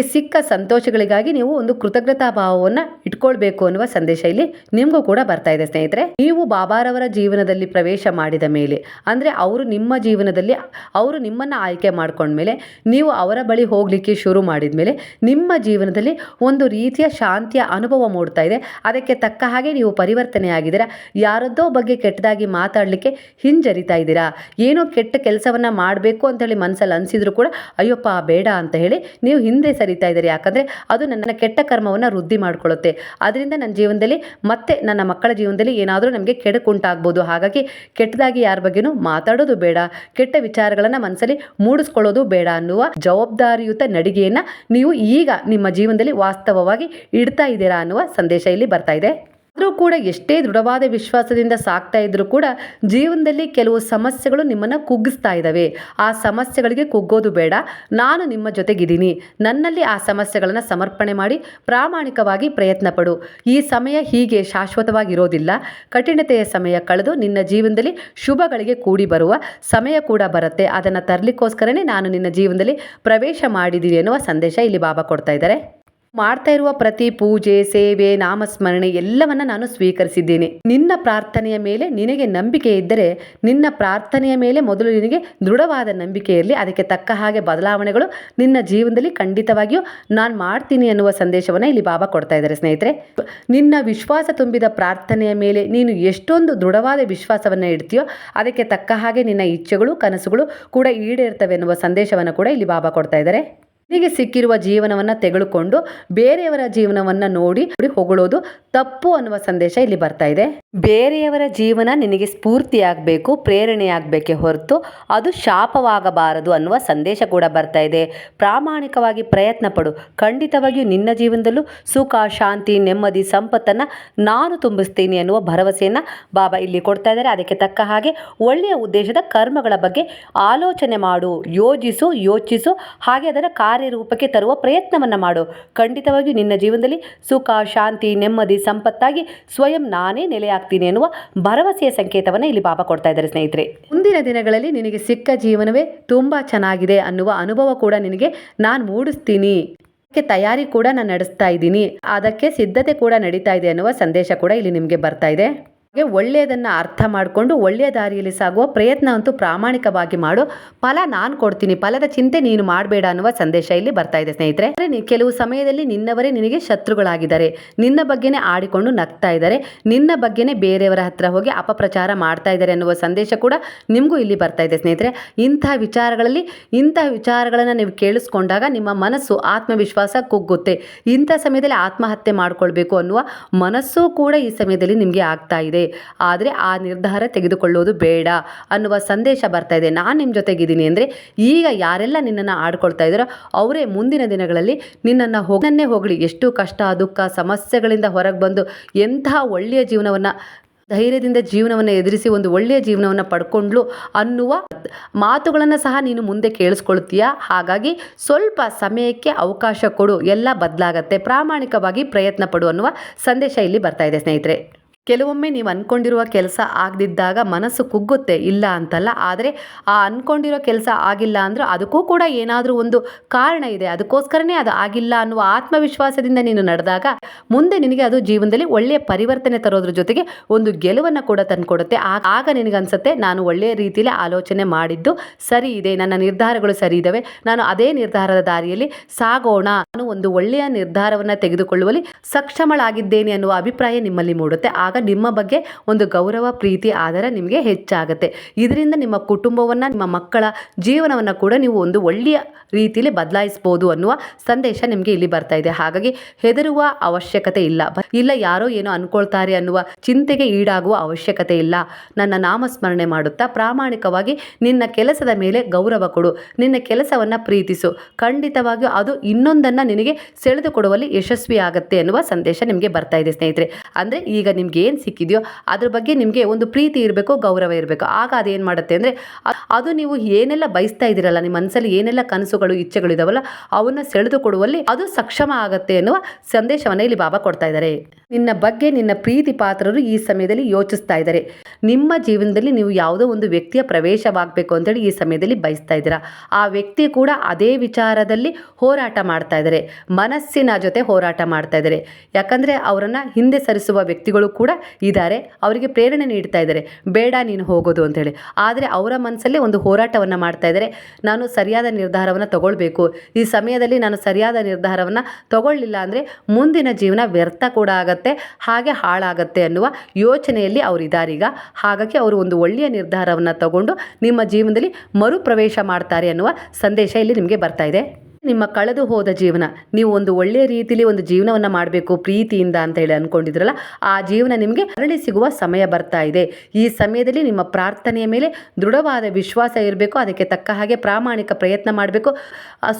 ಸಿಕ್ಕ ಸಂತೋಷಗಳಿಗಾಗಿ ನೀವು ಒಂದು ಕೃತಜ್ಞತಾ ಭಾವವನ್ನು ಇಟ್ಕೊಳ್ಬೇಕು ಅನ್ನುವ ಸಂದೇಶ ಇಲ್ಲಿ ನಿಮಗೂ ಕೂಡ ಬರ್ತಾ ಇದೆ ಸ್ನೇಹಿತರೆ. ನೀವು ಬಾಬಾರವರ ಜೀವನದಲ್ಲಿ ಪ್ರವೇಶ ಮಾಡಿದ ಮೇಲೆ, ಅಂದರೆ ಅವರು ನಿಮ್ಮ ಜೀವನದಲ್ಲಿ ಅವರು ನಿಮ್ಮನ್ನು ಆಯ್ಕೆ ಮಾಡ್ಕೊಂಡ್ಮೇಲೆ ನೀವು ಅವರ ಬಳಿ ಹೋಗಲಿಕ್ಕೆ ಶುರು ಮಾಡಿದ ಮೇಲೆ ನಿಮ್ಮ ಜೀವನದಲ್ಲಿ ಒಂದು ರೀತಿಯ ಶಾಂತಿಯ ಅನುಭವ ಮೂಡ್ತಾ ಇದೆ. ಅದಕ್ಕೆ ತಕ್ಕ ಹಾಗೆ ನೀವು ಪರಿವರ್ತನೆ ಆಗಿದ್ದೀರಾ? ಯಾರದ್ದೋ ಬಗ್ಗೆ ಕೆಟ್ಟದಾಗಿ ಮಾತಾಡಲಿಕ್ಕೆ ಹಿಂಜರಿತಾ ಇದ್ದೀರಾ? ಏನೋ ಕೆಟ್ಟ ಕೆಲಸವನ್ನು ಮಾಡಬೇಕು ಅಂತೇಳಿ ಮನಸ್ಸಲ್ಲಿ ಅನಿಸಿದ್ರು ಕೂಡ, ಅಯ್ಯಪ್ಪ ಬೇಡ ಅಂತ ಹೇಳಿ ನೀವು ಹಿಂದೆ ಸರಿತಾ ಇದ್ದಾರೆ? ಯಾಕಂದರೆ ಅದು ನನ್ನ ಕೆಟ್ಟ ಕರ್ಮವನ್ನು ವೃದ್ಧಿ ಮಾಡಿಕೊಳ್ಳುತ್ತೆ. ಅದರಿಂದ ನನ್ನ ಜೀವನದಲ್ಲಿ ಮತ್ತೆ ನನ್ನ ಮಕ್ಕಳ ಜೀವನದಲ್ಲಿ ಏನಾದರೂ ನಮಗೆ ಕೆಡಕುಂಟಾಗ್ಬೋದು. ಹಾಗಾಗಿ ಕೆಟ್ಟದಾಗಿ ಯಾರ ಬಗ್ಗೆನೂ ಮಾತಾಡೋದು ಬೇಡ. ಕೆಟ್ಟ ವಿಚಾರಗಳನ್ನು ಮನಸ್ಸಲ್ಲಿ ಮೂಡಿಸ್ಕೊಳ್ಳೋದು ಬೇಡ ಅನ್ನುವ ಜವಾಬ್ದಾರಿಯುತ ನಡಿಗೆಯನ್ನು ನೀವು ಈಗ ನಿಮ್ಮ ಜೀವನದಲ್ಲಿ ವಾಸ್ತವವಾಗಿ ಇಡ್ತಾ ಇದ್ದೀರಾ ಅನ್ನುವ ಸಂದೇಶ ಇಲ್ಲಿ ಬರ್ತಾ ಇದೆ. ಆದರೂ ಕೂಡ ಎಷ್ಟೇ ದೃಢವಾದ ವಿಶ್ವಾಸದಿಂದ ಸಾಕ್ತಾ ಇದ್ರೂ ಕೂಡ ಜೀವನದಲ್ಲಿ ಕೆಲವು ಸಮಸ್ಯೆಗಳು ನಿಮ್ಮನ್ನು ಕುಗ್ಗಿಸ್ತಾ ಇದ್ದಾವೆ ಆ ಸಮಸ್ಯೆಗಳಿಗೆ ಕುಗ್ಗೋದು ಬೇಡ. ನಾನು ನಿಮ್ಮ ಜೊತೆಗಿದ್ದೀನಿ. ನನ್ನಲ್ಲಿ ಆ ಸಮಸ್ಯೆಗಳನ್ನು ಸಮರ್ಪಣೆ ಮಾಡಿ ಪ್ರಾಮಾಣಿಕವಾಗಿ ಪ್ರಯತ್ನ ಪಡು. ಈ ಸಮಯ ಹೀಗೆ ಶಾಶ್ವತವಾಗಿರೋದಿಲ್ಲ. ಕಠಿಣತೆಯ ಸಮಯ ಕಳೆದು ನಿನ್ನ ಜೀವನದಲ್ಲಿ ಶುಭಗಳಿಗೆ ಕೂಡಿ ಬರುವ ಸಮಯ ಕೂಡ ಬರುತ್ತೆ. ಅದನ್ನು ತರಲಿಕ್ಕೋಸ್ಕರನೇ ನಾನು ನಿನ್ನ ಜೀವನದಲ್ಲಿ ಪ್ರವೇಶ ಮಾಡಿದ್ದೀನಿ ಎನ್ನುವ ಸಂದೇಶ ಇಲ್ಲಿ ಬಾಬಾ ಕೊಡ್ತಾ ಇದ್ದಾರೆ. ಮಾಡ್ತಾ ಇರುವ ಪ್ರತಿ ಪೂಜೆ, ಸೇವೆ, ನಾಮಸ್ಮರಣೆ ಎಲ್ಲವನ್ನ ನಾನು ಸ್ವೀಕರಿಸಿದ್ದೇನೆ. ನಿನ್ನ ಪ್ರಾರ್ಥನೆಯ ಮೇಲೆ ನಿನಗೆ ನಂಬಿಕೆ ಇದ್ದರೆ, ನಿನ್ನ ಪ್ರಾರ್ಥನೆಯ ಮೇಲೆ ಮೊದಲು ನಿನಗೆ ದೃಢವಾದ ನಂಬಿಕೆ ಅದಕ್ಕೆ ತಕ್ಕ ಹಾಗೆ ಬದಲಾವಣೆಗಳು ನಿನ್ನ ಜೀವನದಲ್ಲಿ ಖಂಡಿತವಾಗಿಯೂ ನಾನು ಮಾಡ್ತೀನಿ ಅನ್ನುವ ಸಂದೇಶವನ್ನು ಇಲ್ಲಿ ಬಾಬಾ ಕೊಡ್ತಾ ಇದ್ದಾರೆ ಸ್ನೇಹಿತರೆ. ನಿನ್ನ ವಿಶ್ವಾಸ ತುಂಬಿದ ಪ್ರಾರ್ಥನೆಯ ಮೇಲೆ ನೀನು ಎಷ್ಟೊಂದು ದೃಢವಾದ ವಿಶ್ವಾಸವನ್ನು ಇಡ್ತೀಯೋ, ಅದಕ್ಕೆ ತಕ್ಕ ಹಾಗೆ ನಿನ್ನ ಇಚ್ಛೆಗಳು, ಕನಸುಗಳು ಕೂಡ ಈಡೇರ್ತವೆ ಎನ್ನುವ ಸಂದೇಶವನ್ನು ಕೂಡ ಇಲ್ಲಿ ಬಾಬಾ ಕೊಡ್ತಾ ಇದ್ದಾರೆ. ನಿನಗೆ ಸಿಕ್ಕಿರುವ ಜೀವನವನ್ನು ತೆಗೆದುಕೊಂಡು ಬೇರೆಯವರ ಜೀವನವನ್ನು ನೋಡಿ ಹೊಗಳೋದು ತಪ್ಪು ಅನ್ನುವ ಸಂದೇಶ ಇಲ್ಲಿ ಬರ್ತಾ ಇದೆ. ಬೇರೆಯವರ ಜೀವನ ನಿನಗೆ ಸ್ಫೂರ್ತಿಯಾಗಬೇಕು, ಪ್ರೇರಣೆಯಾಗಬೇಕೆ ಹೊರತು ಅದು ಶಾಪವಾಗಬಾರದು ಅನ್ನುವ ಸಂದೇಶ ಕೂಡ ಬರ್ತಾ ಇದೆ. ಪ್ರಾಮಾಣಿಕವಾಗಿ ಪ್ರಯತ್ನ ಪಡು. ಖಂಡಿತವಾಗಿಯೂ ನಿನ್ನ ಜೀವನದಲ್ಲೂ ಸುಖ, ಶಾಂತಿ, ನೆಮ್ಮದಿ, ಸಂಪತ್ತನ್ನು ನಾನು ತುಂಬಿಸ್ತೀನಿ ಅನ್ನುವ ಭರವಸೆಯನ್ನು ಬಾಬಾ ಇಲ್ಲಿ ಕೊಡ್ತಾ ಇದ್ದಾರೆ. ಅದಕ್ಕೆ ತಕ್ಕ ಹಾಗೆ ಒಳ್ಳೆಯ ಉದ್ದೇಶದ ಕರ್ಮಗಳ ಬಗ್ಗೆ ಆಲೋಚನೆ ಮಾಡು, ಯೋಜಿಸು, ಯೋಚಿಸು, ಹಾಗೆ ಅದರ ಕಾರ್ಯರೂಪಕ್ಕೆ ತರುವ ಪ್ರಯತ್ನವನ್ನು ಮಾಡು. ಖಂಡಿತವಾಗಿಯೂ ನಿನ್ನ ಜೀವನದಲ್ಲಿ ಸುಖ, ಶಾಂತಿ, ನೆಮ್ಮದಿ, ಸಂಪತ್ತಾಗಿ ಸ್ವಯಂ ನಾನೇ ನೆಲೆಯಾಗ್ತೀನಿ ಎನ್ನುವ ಭರವಸೆಯ ಸಂಕೇತವನ್ನು ಇಲ್ಲಿ ಬಾಬಾ ಕೊಡ್ತಾ ಇದ್ದಾರೆ ಸ್ನೇಹಿತರೆ. ಮುಂದಿನ ದಿನಗಳಲ್ಲಿ ನಿನಗೆ ಸಿಕ್ಕ ಜೀವನವೇ ತುಂಬ ಚೆನ್ನಾಗಿದೆ ಅನ್ನುವ ಅನುಭವ ಕೂಡ ನಿನಗೆ ನಾನು ಮೂಡಿಸ್ತೀನಿ. ಅದಕ್ಕೆ ತಯಾರಿ ಕೂಡ ನಾನು ನಡೆಸ್ತಾ ಇದ್ದೀನಿ. ಅದಕ್ಕೆ ಸಿದ್ಧತೆ ಕೂಡ ನಡೀತಾ ಇದೆ ಅನ್ನುವ ಸಂದೇಶ ಕೂಡ ಇಲ್ಲಿ ನಿಮಗೆ ಬರ್ತಾ ಇದೆ. ಒಳ್ಳೆಯದನ್ನು ಅರ್ಥ ಮಾಡಿಕೊಂಡು ಒಳ್ಳೆಯ ದಾರಿಯಲ್ಲಿ ಸಾಗುವ ಪ್ರಯತ್ನ ಅಂತೂ ಪ್ರಾಮಾಣಿಕವಾಗಿ ಮಾಡು. ಫಲ ನಾನು ಕೊಡ್ತೀನಿ. ಫಲದ ಚಿಂತೆ ನೀನು ಮಾಡಬೇಡ ಅನ್ನುವ ಸಂದೇಶ ಇಲ್ಲಿ ಬರ್ತಾ ಇದೆ ಸ್ನೇಹಿತರೆ. ಕೆಲವು ಸಮಯದಲ್ಲಿ ನಿನ್ನವರೇ ನಿನಗೆ ಶತ್ರುಗಳಾಗಿದ್ದಾರೆ. ನಿನ್ನ ಬಗ್ಗೆನೇ ಆಡಿಕೊಂಡು ನಗ್ತಾ ಇದ್ದಾರೆ. ನಿನ್ನ ಬಗ್ಗೆನೇ ಬೇರೆಯವರ ಹತ್ರ ಹೋಗಿ ಅಪಪ್ರಚಾರ ಮಾಡ್ತಾ ಇದ್ದಾರೆ ಅನ್ನುವ ಸಂದೇಶ ಕೂಡ ನಿಮಗೂ ಇಲ್ಲಿ ಬರ್ತಾ ಇದೆ ಸ್ನೇಹಿತರೆ. ಇಂತಹ ವಿಚಾರಗಳಲ್ಲಿ ಇಂತಹ ವಿಚಾರಗಳನ್ನು ನೀವು ಕೇಳಿಸ್ಕೊಂಡಾಗ ನಿಮ್ಮ ಮನಸ್ಸು ಆತ್ಮವಿಶ್ವಾಸ ಕುಗ್ಗುತ್ತೆ. ಇಂಥ ಸಮಯದಲ್ಲಿ ಆತ್ಮಹತ್ಯೆ ಮಾಡಿಕೊಳ್ಬೇಕು ಅನ್ನುವ ಮನಸ್ಸು ಕೂಡ ಈ ಸಮಯದಲ್ಲಿ ನಿಮಗೆ ಆಗ್ತಾ ಇದೆ. ಆದರೆ ಆ ನಿರ್ಧಾರ ತೆಗೆದುಕೊಳ್ಳೋದು ಬೇಡ ಅನ್ನುವ ಸಂದೇಶ ಬರ್ತಾ ಇದೆ. ನಾನು ನಿಮ್ಮ ಜೊತೆಗಿದ್ದೀನಿ ಅಂದರೆ ಈಗ ಯಾರೆಲ್ಲ ನಿನ್ನನ್ನು ಆಡ್ಕೊಳ್ತಾ ಇದ್ದಾರೋ ಅವರೇ ಮುಂದಿನ ದಿನಗಳಲ್ಲಿ ನಿನ್ನನ್ನು ಹೋಗನ್ನೇ ಹೋಗಲಿ. ಎಷ್ಟು ಕಷ್ಟ, ದುಃಖ, ಸಮಸ್ಯೆಗಳಿಂದ ಹೊರಗೆ ಬಂದು ಎಂತಹ ಒಳ್ಳೆಯ ಜೀವನವನ್ನು, ಧೈರ್ಯದಿಂದ ಜೀವನವನ್ನು ಎದುರಿಸಿ ಒಂದು ಒಳ್ಳೆಯ ಜೀವನವನ್ನು ಪಡ್ಕೊಂಡ್ಲು ಅನ್ನುವ ಮಾತುಗಳನ್ನು ಸಹ ನೀನು ಮುಂದೆ ಕೇಳಿಸ್ಕೊಳ್ತೀಯ? ಹಾಗಾಗಿ ಸ್ವಲ್ಪ ಸಮಯಕ್ಕೆ ಅವಕಾಶ ಕೊಡು. ಎಲ್ಲ ಬದಲಾಗತ್ತೆ. ಪ್ರಾಮಾಣಿಕವಾಗಿ ಪ್ರಯತ್ನ ಪಡು ಅನ್ನುವ ಸಂದೇಶ ಇಲ್ಲಿ ಬರ್ತಾ ಇದೆ ಸ್ನೇಹಿತರೆ. ಕೆಲವೊಮ್ಮೆ ನೀವು ಅಂದ್ಕೊಂಡಿರುವ ಕೆಲಸ ಆಗದಿದ್ದಾಗ ಮನಸ್ಸು ಕುಗ್ಗುತ್ತೆ, ಇಲ್ಲ ಅಂತಲ್ಲ. ಆದರೆ ಆ ಅಂದ್ಕೊಂಡಿರೋ ಕೆಲಸ ಆಗಿಲ್ಲ ಅಂದ್ರೆ ಅದಕ್ಕೂ ಕೂಡ ಏನಾದರೂ ಒಂದು ಕಾರಣ ಇದೆ. ಅದಕ್ಕೋಸ್ಕರನೇ ಅದು ಆಗಿಲ್ಲ ಅನ್ನುವ ಆತ್ಮವಿಶ್ವಾಸದಿಂದ ನೀನು ನಡೆದಾಗ ಮುಂದೆ ನಿನಗೆ ಅದು ಜೀವನದಲ್ಲಿ ಒಳ್ಳೆಯ ಪರಿವರ್ತನೆ ತರೋದ್ರ ಜೊತೆಗೆ ಒಂದು ಗೆಲುವನ್ನು ಕೂಡ ತಂದುಕೊಡುತ್ತೆ. ಆಗ ನಿನಗನ್ಸುತ್ತೆ, ನಾನು ಒಳ್ಳೆಯ ರೀತಿಯಲ್ಲಿ ಆಲೋಚನೆ ಮಾಡಿದ್ದು ಸರಿ ಇದೆ, ನನ್ನ ನಿರ್ಧಾರಗಳು ಸರಿ ಇದ್ದಾವೆ, ನಾನು ಅದೇ ನಿರ್ಧಾರದ ದಾರಿಯಲ್ಲಿ ಸಾಗೋಣ ನಾನು ಒಂದು ಒಳ್ಳೆಯ ನಿರ್ಧಾರವನ್ನು ತೆಗೆದುಕೊಳ್ಳುವಲ್ಲಿ ಸಕ್ಷಮಳಾಗಿದ್ದೇನೆ ಅನ್ನುವ ಅಭಿಪ್ರಾಯ ನಿಮ್ಮಲ್ಲಿ ಮೂಡುತ್ತೆ. ಆಗ ನಿಮ್ಮ ಬಗ್ಗೆ ಒಂದು ಗೌರವ, ಪ್ರೀತಿ, ಆದರ ನಿಮಗೆ ಹೆಚ್ಚಾಗುತ್ತೆ. ಇದರಿಂದ ನಿಮ್ಮ ಕುಟುಂಬವನ್ನು, ನಿಮ್ಮ ಮಕ್ಕಳ ಜೀವನವನ್ನು ಕೂಡ ನೀವು ಒಂದು ಒಳ್ಳೆಯ ರೀತಿಯಲ್ಲಿ ಬದಲಾಯಿಸ್ಬೋದು ಅನ್ನುವ ಸಂದೇಶ ನಿಮಗೆ ಇಲ್ಲಿ ಬರ್ತಾ ಇದೆ. ಹಾಗಾಗಿ ಹೆದರುವ ಅವಶ್ಯಕತೆ ಇಲ್ಲ. ಇಲ್ಲ ಯಾರೋ ಏನೋ ಅನ್ಕೊಳ್ತಾರೆ ಅನ್ನುವ ಚಿಂತೆಗೆ ಈಡಾಗುವ ಅವಶ್ಯಕತೆ ಇಲ್ಲ. ನನ್ನ ನಾಮಸ್ಮರಣೆ ಮಾಡುತ್ತಾ ಪ್ರಾಮಾಣಿಕವಾಗಿ ನಿನ್ನ ಕೆಲಸದ ಮೇಲೆ ಗೌರವ ಕೊಡು. ನಿನ್ನ ಕೆಲಸವನ್ನು ಪ್ರೀತಿಸು. ಖಂಡಿತವಾಗಿಯೂ ಅದು ಇನ್ನೊಂದನ್ನು ನಿನಗೆ ಸೆಳೆದುಕೊಡುವಲ್ಲಿ ಯಶಸ್ವಿ ಆಗುತ್ತೆ ಅನ್ನುವ ಸಂದೇಶ ನಿಮಗೆ ಬರ್ತಾ ಇದೆ ಸ್ನೇಹಿತರೆ. ಅಂದರೆ ಈಗ ನಿಮ್ಗೆ ಏನು ಸಿಕ್ಕಿದೆಯೋ ಅದ್ರ ಬಗ್ಗೆ ನಿಮಗೆ ಒಂದು ಪ್ರೀತಿ ಇರಬೇಕು, ಗೌರವ ಇರಬೇಕು. ಆಗ ಅದೇನು ಮಾಡುತ್ತೆ ಅಂದರೆ, ಅದು ನೀವು ಏನೆಲ್ಲ ಬಯಸ್ತಾ ಇದ್ದೀರಲ್ಲ ನಿಮ್ಮ ಮನಸ್ಸಲ್ಲಿ ಏನೆಲ್ಲ ಕನಸುಗಳು, ಇಚ್ಛೆಗಳು ಇದಾವಲ್ಲ, ಅವನ್ನ ಸೆಳೆದುಕೊಡುವಲ್ಲಿ ಅದು ಸಕ್ಷಮ ಆಗತ್ತೆ ಎನ್ನುವ ಸಂದೇಶವನ್ನು ಇಲ್ಲಿ ಬಾಬಾ ಕೊಡ್ತಾ ಇದ್ದಾರೆ. ನಿನ್ನ ಬಗ್ಗೆ ನಿನ್ನ ಪ್ರೀತಿ ಪಾತ್ರರು ಈ ಸಮಯದಲ್ಲಿ ಯೋಚಿಸ್ತಾ ಇದ್ದಾರೆ. ನಿಮ್ಮ ಜೀವನದಲ್ಲಿ ನೀವು ಯಾವುದೋ ಒಂದು ವ್ಯಕ್ತಿಯ ಪ್ರವೇಶವಾಗಬೇಕು ಅಂತೇಳಿ ಈ ಸಮಯದಲ್ಲಿ ಬಯಸ್ತಾ ಇದ್ದೀರಾ. ಆ ವ್ಯಕ್ತಿ ಕೂಡ ಅದೇ ವಿಚಾರದಲ್ಲಿ ಹೋರಾಟ ಮಾಡ್ತಾ ಇದ್ದಾರೆ. ಮನಸ್ಸಿನ ಜೊತೆ ಹೋರಾಟ ಮಾಡ್ತಾ ಇದ್ದಾರೆ. ಯಾಕಂದರೆ ಅವರನ್ನು ಹಿಂದೆ ಸರಿಸುವ ವ್ಯಕ್ತಿಗಳು ಕೂಡ ಇದ್ದಾರೆ, ಅವರಿಗೆ ಪ್ರೇರಣೆ ನೀಡ್ತಾ ಇದ್ದಾರೆ. ಬೇಡ ನೀನು ಹೋಗೋದು ಅಂತೇಳಿ ಆದರೆ ಅವರ ಮನಸ್ಸಲ್ಲಿ ಒಂದು ಹೋರಾಟವನ್ನು ಮಾಡ್ತಾ ಇದ್ದಾರೆ. ನಾನು ಸರಿಯಾದ ನಿರ್ಧಾರವನ್ನು ತಗೊಳ್ಬೇಕು. ಈ ಸಮಯದಲ್ಲಿ ನಾನು ಸರಿಯಾದ ನಿರ್ಧಾರವನ್ನು ತಗೊಳ್ಳಿಲ್ಲ ಅಂದರೆ ಮುಂದಿನ ಜೀವನ ವ್ಯರ್ಥ ಕೂಡ ಆಗತ್ತೆ, ಹಾಗೆ ಹಾಳಾಗತ್ತೆ ಅನ್ನುವ ಯೋಚನೆಯಲ್ಲಿ ಅವರಿದ್ದಾರೀಗ ಹಾಗಾಗಿ ಅವರು ಒಂದು ಒಳ್ಳೆಯ ನಿರ್ಧಾರವನ್ನು ತಗೊಂಡು ನಿಮ್ಮ ಜೀವನದಲ್ಲಿ ಮರುಪ್ರವೇಶ ಮಾಡ್ತಾರೆ ಅನ್ನುವ ಸಂದೇಶ ಇಲ್ಲಿ ನಿಮಗೆ ಬರ್ತಾ ಇದೆ. ನಿಮ್ಮ ಕಳೆದು ಹೋದ ಜೀವನ, ನೀವು ಒಂದು ಒಳ್ಳೆಯ ರೀತಿಯಲ್ಲಿ ಒಂದು ಜೀವನವನ್ನು ಮಾಡಬೇಕು ಪ್ರೀತಿಯಿಂದ ಅಂತ ಹೇಳಿ ಅಂದ್ಕೊಂಡಿದ್ರಲ್ಲ ಆ ಜೀವನ ನಿಮಗೆ ಮರಳಿ ಸಿಗುವ ಸಮಯ ಬರ್ತಾ ಇದೆ. ಈ ಸಮಯದಲ್ಲಿ ನಿಮ್ಮ ಪ್ರಾರ್ಥನೆಯ ಮೇಲೆ ದೃಢವಾದ ವಿಶ್ವಾಸ ಇರಬೇಕು, ಅದಕ್ಕೆ ತಕ್ಕ ಹಾಗೆ ಪ್ರಾಮಾಣಿಕ ಪ್ರಯತ್ನ ಮಾಡಬೇಕು.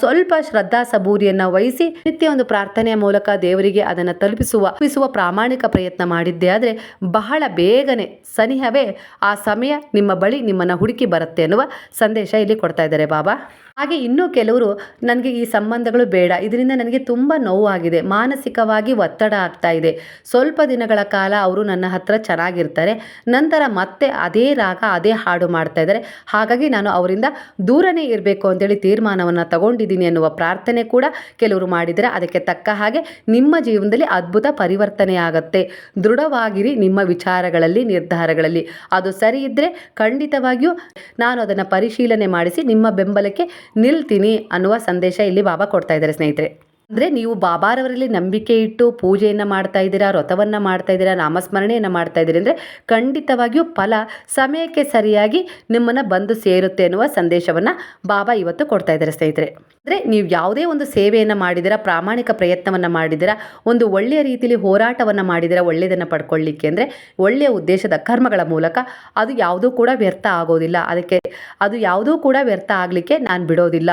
ಸ್ವಲ್ಪ ಶ್ರದ್ಧಾ ಸಬೂರಿಯನ್ನು ವಹಿಸಿ ನಿತ್ಯ ಒಂದು ಪ್ರಾರ್ಥನೆಯ ಮೂಲಕ ದೇವರಿಗೆ ಅದನ್ನು ತಲುಪಿಸುವ ತಲುಪಿಸುವ ಪ್ರಾಮಾಣಿಕ ಪ್ರಯತ್ನ ಮಾಡಿದ್ದೆ ಆದರೆ ಬಹಳ ಬೇಗನೆ, ಸನಿಹವೇ ಆ ಸಮಯ ನಿಮ್ಮ ಬಳಿ ನಿಮ್ಮನ್ನು ಹುಡುಕಿ ಬರುತ್ತೆ ಅನ್ನುವ ಸಂದೇಶ ಇಲ್ಲಿ ಕೊಡ್ತಾ ಇದ್ದಾರೆ ಬಾಬಾ. ಹಾಗೆ ಇನ್ನೂ ಕೆಲವರು ನನಗೆ ಈ ಸಂಬಂಧಗಳು ಬೇಡ. ಇದರಿಂದ ನನಗೆ ತುಂಬ ನೋವಾಗಿದೆ. ಮಾನಸಿಕವಾಗಿ ಒತ್ತಡ ಆಗ್ತಾ ಇದೆ. ಸ್ವಲ್ಪ ದಿನಗಳ ಕಾಲ ಅವರು ನನ್ನ ಹತ್ರ ಚೆನ್ನಾಗಿರ್ತಾರೆ. ನಂತರ ಮತ್ತೆ ಅದೇ ರಾಗ, ಅದೇ ಹಾಡು ಮಾಡ್ತಾ ಇದ್ದಾರೆ. ಹಾಗಾಗಿ ನಾನು ಅವರಿಂದ ದೂರನೇ ಇರಬೇಕು ಅಂತೇಳಿ ತೀರ್ಮಾನವನ್ನು ತಗೊಂಡಿದ್ದೀನಿ ಅನ್ನುವ ಪ್ರಾರ್ಥನೆ ಕೂಡ ಕೆಲವರು ಮಾಡಿದರೆ ಅದಕ್ಕೆ ತಕ್ಕ ಹಾಗೆ ನಿಮ್ಮ ಜೀವನದಲ್ಲಿ ಅದ್ಭುತ ಪರಿವರ್ತನೆ ಆಗುತ್ತೆ. ದೃಢವಾಗಿರಿ ನಿಮ್ಮ ವಿಚಾರಗಳಲ್ಲಿ, ನಿರ್ಧಾರಗಳಲ್ಲಿ. ಅದು ಸರಿ ಇದ್ದರೆ ಖಂಡಿತವಾಗಿಯೂ ನಾನು ಅದನ್ನು ಪರಿಶೀಲನೆ ಮಾಡಿಸಿ ನಿಮ್ಮ ಬೆಂಬಲಕ್ಕೆ ನಿಲ್ತೀನಿ ಅನ್ನುವ ಸಂದೇಶ ಇಲ್ಲಿ ಬಾಬಾ ಕೊಡ್ತಾ ಇದ್ದಾರೆ ಸ್ನೇಹಿತರೆ. ಅಂದರೆ ನೀವು ಬಾಬಾರವರಲ್ಲಿ ನಂಬಿಕೆ ಇಟ್ಟು ಪೂಜೆಯನ್ನು ಮಾಡ್ತಾ ಇದ್ದೀರಾ, ವ್ರತವನ್ನು ಮಾಡ್ತಾ ಇದ್ದೀರಾ, ನಾಮಸ್ಮರಣೆಯನ್ನು ಮಾಡ್ತಾ ಇದ್ದೀರಿ ಅಂದರೆ ಖಂಡಿತವಾಗಿಯೂ ಫಲ ಸಮಯಕ್ಕೆ ಸರಿಯಾಗಿ ನಿಮ್ಮನ್ನು ಬಂದು ಸೇರುತ್ತೆ ಅನ್ನುವ ಸಂದೇಶವನ್ನು ಬಾಬಾ ಇವತ್ತು ಕೊಡ್ತಾ ಇದ್ದಾರೆ ಸ್ನೇಹಿತರೆ. ಅಂದರೆ ನೀವು ಯಾವುದೇ ಒಂದು ಸೇವೆಯನ್ನು ಮಾಡಿದಿರ ಪ್ರಾಮಾಣಿಕ ಪ್ರಯತ್ನವನ್ನು ಮಾಡಿದಿರ ಒಂದು ಒಳ್ಳೆಯ ರೀತಿಯಲ್ಲಿ ಹೋರಾಟವನ್ನು ಮಾಡಿದಿರ ಒಳ್ಳೆಯದನ್ನು ಪಡ್ಕೊಳ್ಳಿಕ್ಕೆ ಅಂದರೆ ಒಳ್ಳೆಯ ಉದ್ದೇಶದ ಕರ್ಮಗಳ ಮೂಲಕ ಅದು ಯಾವುದೂ ಕೂಡ ವ್ಯರ್ಥ ಆಗೋದಿಲ್ಲ. ಅದಕ್ಕೆ ಅದು ಯಾವುದೂ ಕೂಡ ವ್ಯರ್ಥ ಆಗಲಿಕ್ಕೆ ನಾನು ಬಿಡೋದಿಲ್ಲ.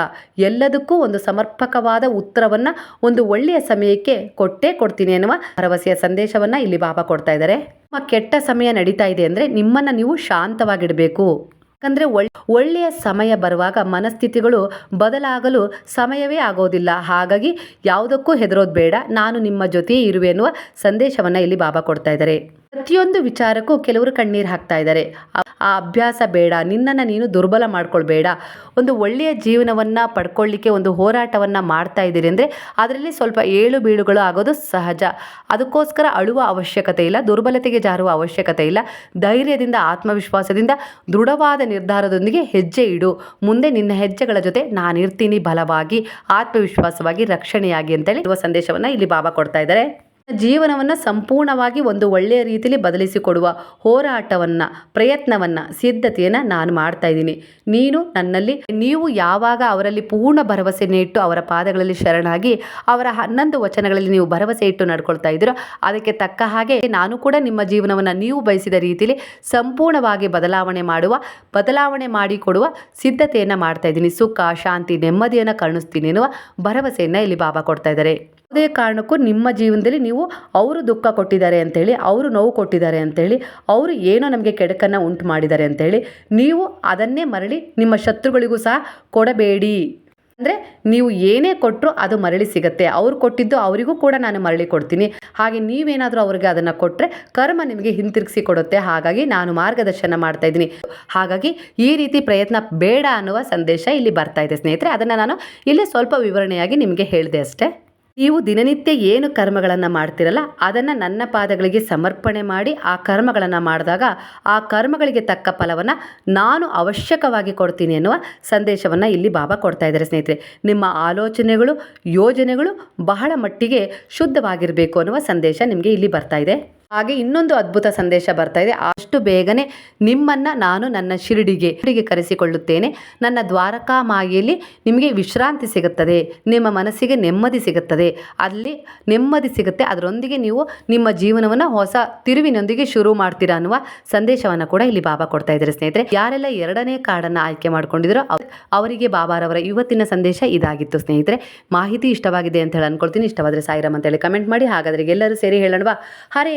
ಎಲ್ಲದಕ್ಕೂ ಒಂದು ಸಮರ್ಪಕವಾದ ಉತ್ತರವನ್ನು ಒಂದು ಒಳ್ಳೆಯ ಸಮಯಕ್ಕೆ ಕೊಟ್ಟೇ ಕೊಡ್ತೀನಿ ಅನ್ನುವ ಭರವಸೆಯ ಸಂದೇಶವನ್ನು ಇಲ್ಲಿ ಬಾಬಾ ಕೊಡ್ತಾ ಇದ್ದಾರೆ. ನಿಮ್ಮ ಕೆಟ್ಟ ಸಮಯ ನಡೀತಾ ಇದೆ ಅಂದರೆ ನಿಮ್ಮನ್ನು ನೀವು ಶಾಂತವಾಗಿಡಬೇಕು. ಯಾಕಂದರೆ ಒಳ್, ಒಳ್ಳೆಯ ಸಮಯ ಬರುವಾಗ ಮನಸ್ಥಿತಿಗಳು ಬದಲಾಗಲು ಸಮಯವೇ ಆಗೋದಿಲ್ಲ. ಹಾಗಾಗಿ ಯಾವುದಕ್ಕೂ ಹೆದರೋದು ಬೇಡ. ನಾನು ನಿಮ್ಮ ಜೊತೆಯೇ ಇರುವೆ ಎನ್ನುವ ಸಂದೇಶವನ್ನು ಇಲ್ಲಿ ಬಾಬಾ ಕೊಡ್ತಾ ಇದ್ದಾರೆ. ಪ್ರತಿಯೊಂದು ವಿಚಾರಕ್ಕೂ ಕೆಲವರು ಕಣ್ಣೀರು ಹಾಕ್ತಾ ಇದ್ದಾರೆ. ಆ- ಅಭ್ಯಾಸ ಬೇಡ, ನಿನ್ನನ್ನು ನೀನು ದುರ್ಬಲ ಮಾಡ್ಕೊಳ್ಬೇಡ. ಒಂದು ಒಳ್ಳೆಯ ಜೀವನವನ್ನು ಪಡ್ಕೊಳ್ಳಿಕ್ಕೆ ಒಂದು ಹೋರಾಟವನ್ನು ಮಾಡ್ತಾ ಇದ್ದೀರಿ ಅಂದರೆ ಅದರಲ್ಲಿ ಸ್ವಲ್ಪ ಏಳು ಬೀಳುಗಳು ಆಗೋದು ಸಹಜ. ಅದಕ್ಕೋಸ್ಕರ ಅಳುವ ಅವಶ್ಯಕತೆ ಇಲ್ಲ, ದುರ್ಬಲತೆಗೆ ಜಾರುವ ಅವಶ್ಯಕತೆ ಇಲ್ಲ. ಧೈರ್ಯದಿಂದ, ಆತ್ಮವಿಶ್ವಾಸದಿಂದ, ದೃಢವಾದ ನಿರ್ಧಾರದೊಂದಿಗೆ ಹೆಜ್ಜೆ ಇಡು. ಮುಂದೆ ನಿನ್ನ ಹೆಜ್ಜೆಗಳ ಜೊತೆ ನಾನಿರ್ತೀನಿ ಬಲವಾಗಿ, ಆತ್ಮವಿಶ್ವಾಸವಾಗಿ, ರಕ್ಷಣೆಯಾಗಿ ಅಂತೇಳಿ ಇರುವ ಸಂದೇಶವನ್ನು ಇಲ್ಲಿ ಬಾಬಾ ಕೊಡ್ತಾ ಇದ್ದಾರೆ. ಜೀವನವನ್ನು ಸಂಪೂರ್ಣವಾಗಿ ಒಂದು ಒಳ್ಳೆಯ ರೀತಿಯಲ್ಲಿ ಬದಲಿಸಿಕೊಡುವ ಹೋರಾಟವನ್ನು, ಪ್ರಯತ್ನವನ್ನು, ಸಿದ್ಧತೆಯನ್ನು ನಾನು ಮಾಡ್ತಾ ಇದ್ದೀನಿ. ನೀನು ನನ್ನಲ್ಲಿ, ನೀವು ಯಾವಾಗ ಅವರಲ್ಲಿ ಪೂರ್ಣ ಭರವಸೆಯನ್ನು ಇಟ್ಟು ಅವರ ಪಾದಗಳಲ್ಲಿ ಶರಣಾಗಿ ಅವರ ಹನ್ನೊಂದು ವಚನಗಳಲ್ಲಿ ನೀವು ಭರವಸೆ ಇಟ್ಟು ನಡ್ಕೊಳ್ತಾ ಇದ್ದೀರೋ, ಅದಕ್ಕೆ ತಕ್ಕ ಹಾಗೆ ನಾನು ಕೂಡ ನಿಮ್ಮ ಜೀವನವನ್ನು ನೀವು ಬಯಸಿದ ರೀತಿಯಲ್ಲಿ ಸಂಪೂರ್ಣವಾಗಿ ಬದಲಾವಣೆ ಮಾಡುವ, ಬದಲಾವಣೆ ಮಾಡಿಕೊಡುವ ಸಿದ್ಧತೆಯನ್ನು ಮಾಡ್ತಾ ಇದ್ದೀನಿ. ಸುಖ, ಶಾಂತಿ, ನೆಮ್ಮದಿಯನ್ನು ಕರುಣಿಸ್ತೀನಿ ಎನ್ನುವ ಭರವಸೆಯನ್ನು ಇಲ್ಲಿ ಬಾಬಾ ಕೊಡ್ತಾ ಇದ್ದಾರೆ. ಯಾವುದೇ ಕಾರಣಕ್ಕೂ ನಿಮ್ಮ ಜೀವನದಲ್ಲಿ ನೀವು ಅವರು ದುಃಖ ಕೊಟ್ಟಿದ್ದಾರೆ ಅಂತೇಳಿ, ಅವರು ನೋವು ಕೊಟ್ಟಿದ್ದಾರೆ ಅಂತೇಳಿ, ಅವರು ಏನೋ ನಮಗೆ ಕೆಡಕನ್ನು ಉಂಟು ಮಾಡಿದ್ದಾರೆ ಅಂತೇಳಿ, ನೀವು ಅದನ್ನೇ ಮರಳಿ ನಿಮ್ಮ ಶತ್ರುಗಳಿಗೂ ಸಹ ಕೊಡಬೇಡಿ. ಅಂದರೆ ನೀವು ಏನೇ ಕೊಟ್ಟರು ಅದು ಮರಳಿ ಸಿಗುತ್ತೆ. ಅವ್ರು ಕೊಟ್ಟಿದ್ದು ಅವರಿಗೂ ಕೂಡ ನಾನು ಮರಳಿ ಕೊಡ್ತೀನಿ. ಹಾಗೆ ನೀವೇನಾದರೂ ಅವ್ರಿಗೆ ಅದನ್ನು ಕೊಟ್ಟರೆ ಕರ್ಮ ನಿಮಗೆ ಹಿಂತಿರುಗಿಸಿ ಕೊಡುತ್ತೆ. ಹಾಗಾಗಿ ನಾನು ಮಾರ್ಗದರ್ಶನ ಮಾಡ್ತಾ ಇದ್ದೀನಿ. ಹಾಗಾಗಿ ಈ ರೀತಿ ಪ್ರಯತ್ನ ಬೇಡ ಅನ್ನುವ ಸಂದೇಶ ಇಲ್ಲಿ ಬರ್ತಾ ಇದೆ ಸ್ನೇಹಿತರೆ. ಅದನ್ನು ನಾನು ಇಲ್ಲಿ ಸ್ವಲ್ಪ ವಿವರಣೆಯಾಗಿ ನಿಮಗೆ ಹೇಳಿದೆ ಅಷ್ಟೇ. ನೀವು ದಿನನಿತ್ಯ ಏನು ಕರ್ಮಗಳನ್ನು ಮಾಡ್ತಿರಲ್ಲ, ಅದನ್ನು ನನ್ನ ಪಾದಗಳಿಗೆ ಸಮರ್ಪಣೆ ಮಾಡಿ ಆ ಕರ್ಮಗಳನ್ನು ಮಾಡಿದಾಗ ಆ ಕರ್ಮಗಳಿಗೆ ತಕ್ಕ ಫಲವನ್ನು ನಾನು ಅವಶ್ಯಕವಾಗಿ ಕೊಡ್ತೀನಿ ಎನ್ನುವ ಸಂದೇಶವನ್ನು ಇಲ್ಲಿ ಬಾಬಾ ಕೊಡ್ತಾ ಇದ್ದಾರೆ ಸ್ನೇಹಿತರೆ. ನಿಮ್ಮ ಆಲೋಚನೆಗಳು, ಯೋಜನೆಗಳು ಬಹಳ ಮಟ್ಟಿಗೆ ಶುದ್ಧವಾಗಿರಬೇಕು ಅನ್ನುವ ಸಂದೇಶ ನಿಮಗೆ ಇಲ್ಲಿ ಬರ್ತಾ ಇದೆ. ಹಾಗೆ ಇನ್ನೊಂದು ಅದ್ಭುತ ಸಂದೇಶ ಬರ್ತಾ ಇದೆ. ಅಷ್ಟು ಬೇಗನೆ ನಿಮ್ಮನ್ನ ನಾನು ನನ್ನ ಶಿರಡಿಗೆ ಶಿರಡಿಗೆ ಕರೆಸಿಕೊಳ್ಳುತ್ತೇನೆ. ನನ್ನ ದ್ವಾರಕಾ ಮಾಯಿಯಲ್ಲಿ ನಿಮಗೆ ವಿಶ್ರಾಂತಿ ಸಿಗುತ್ತದೆ. ನಿಮ್ಮ ಮನಸ್ಸಿಗೆ ನೆಮ್ಮದಿ ಸಿಗುತ್ತದೆ. ಅಲ್ಲಿ ನೆಮ್ಮದಿ ಸಿಗುತ್ತೆ. ಅದರೊಂದಿಗೆ ನೀವು ನಿಮ್ಮ ಜೀವನವನ್ನು ಹೊಸ ತಿರುವಿನೊಂದಿಗೆ ಶುರು ಮಾಡ್ತೀರಾ ಅನ್ನುವ ಸಂದೇಶವನ್ನು ಕೂಡ ಇಲ್ಲಿ ಬಾಬಾ ಕೊಡ್ತಾ ಇದ್ದಾರೆ ಸ್ನೇಹಿತರೆ. ಯಾರೆಲ್ಲ ಎರಡನೇ ಕಾರ್ಡನ್ನು ಆಯ್ಕೆ ಮಾಡ್ಕೊಂಡಿದ್ರೋ ಅವ್- ಅವರಿಗೆ ಬಾಬಾರವರ ಇವತ್ತಿನ ಸಂದೇಶ ಇದಾಗಿತ್ತು ಸ್ನೇಹಿತರೆ. ಮಾಹಿತಿ ಇಷ್ಟವಾಗಿದೆ ಅಂತ ಹೇಳಿ ಅನ್ಕೊಳ್ತೀನಿ. ಇಷ್ಟವಾದರೆ ಸಾಯಿರಾಮ್ ಅಂತೇಳಿ ಕಮೆಂಟ್ ಮಾಡಿ. ಹಾಗಾದ್ರೆ ಎಲ್ಲರೂ ಸೇರಿ ಹೇಳೋಣವಾ? ಹರೇ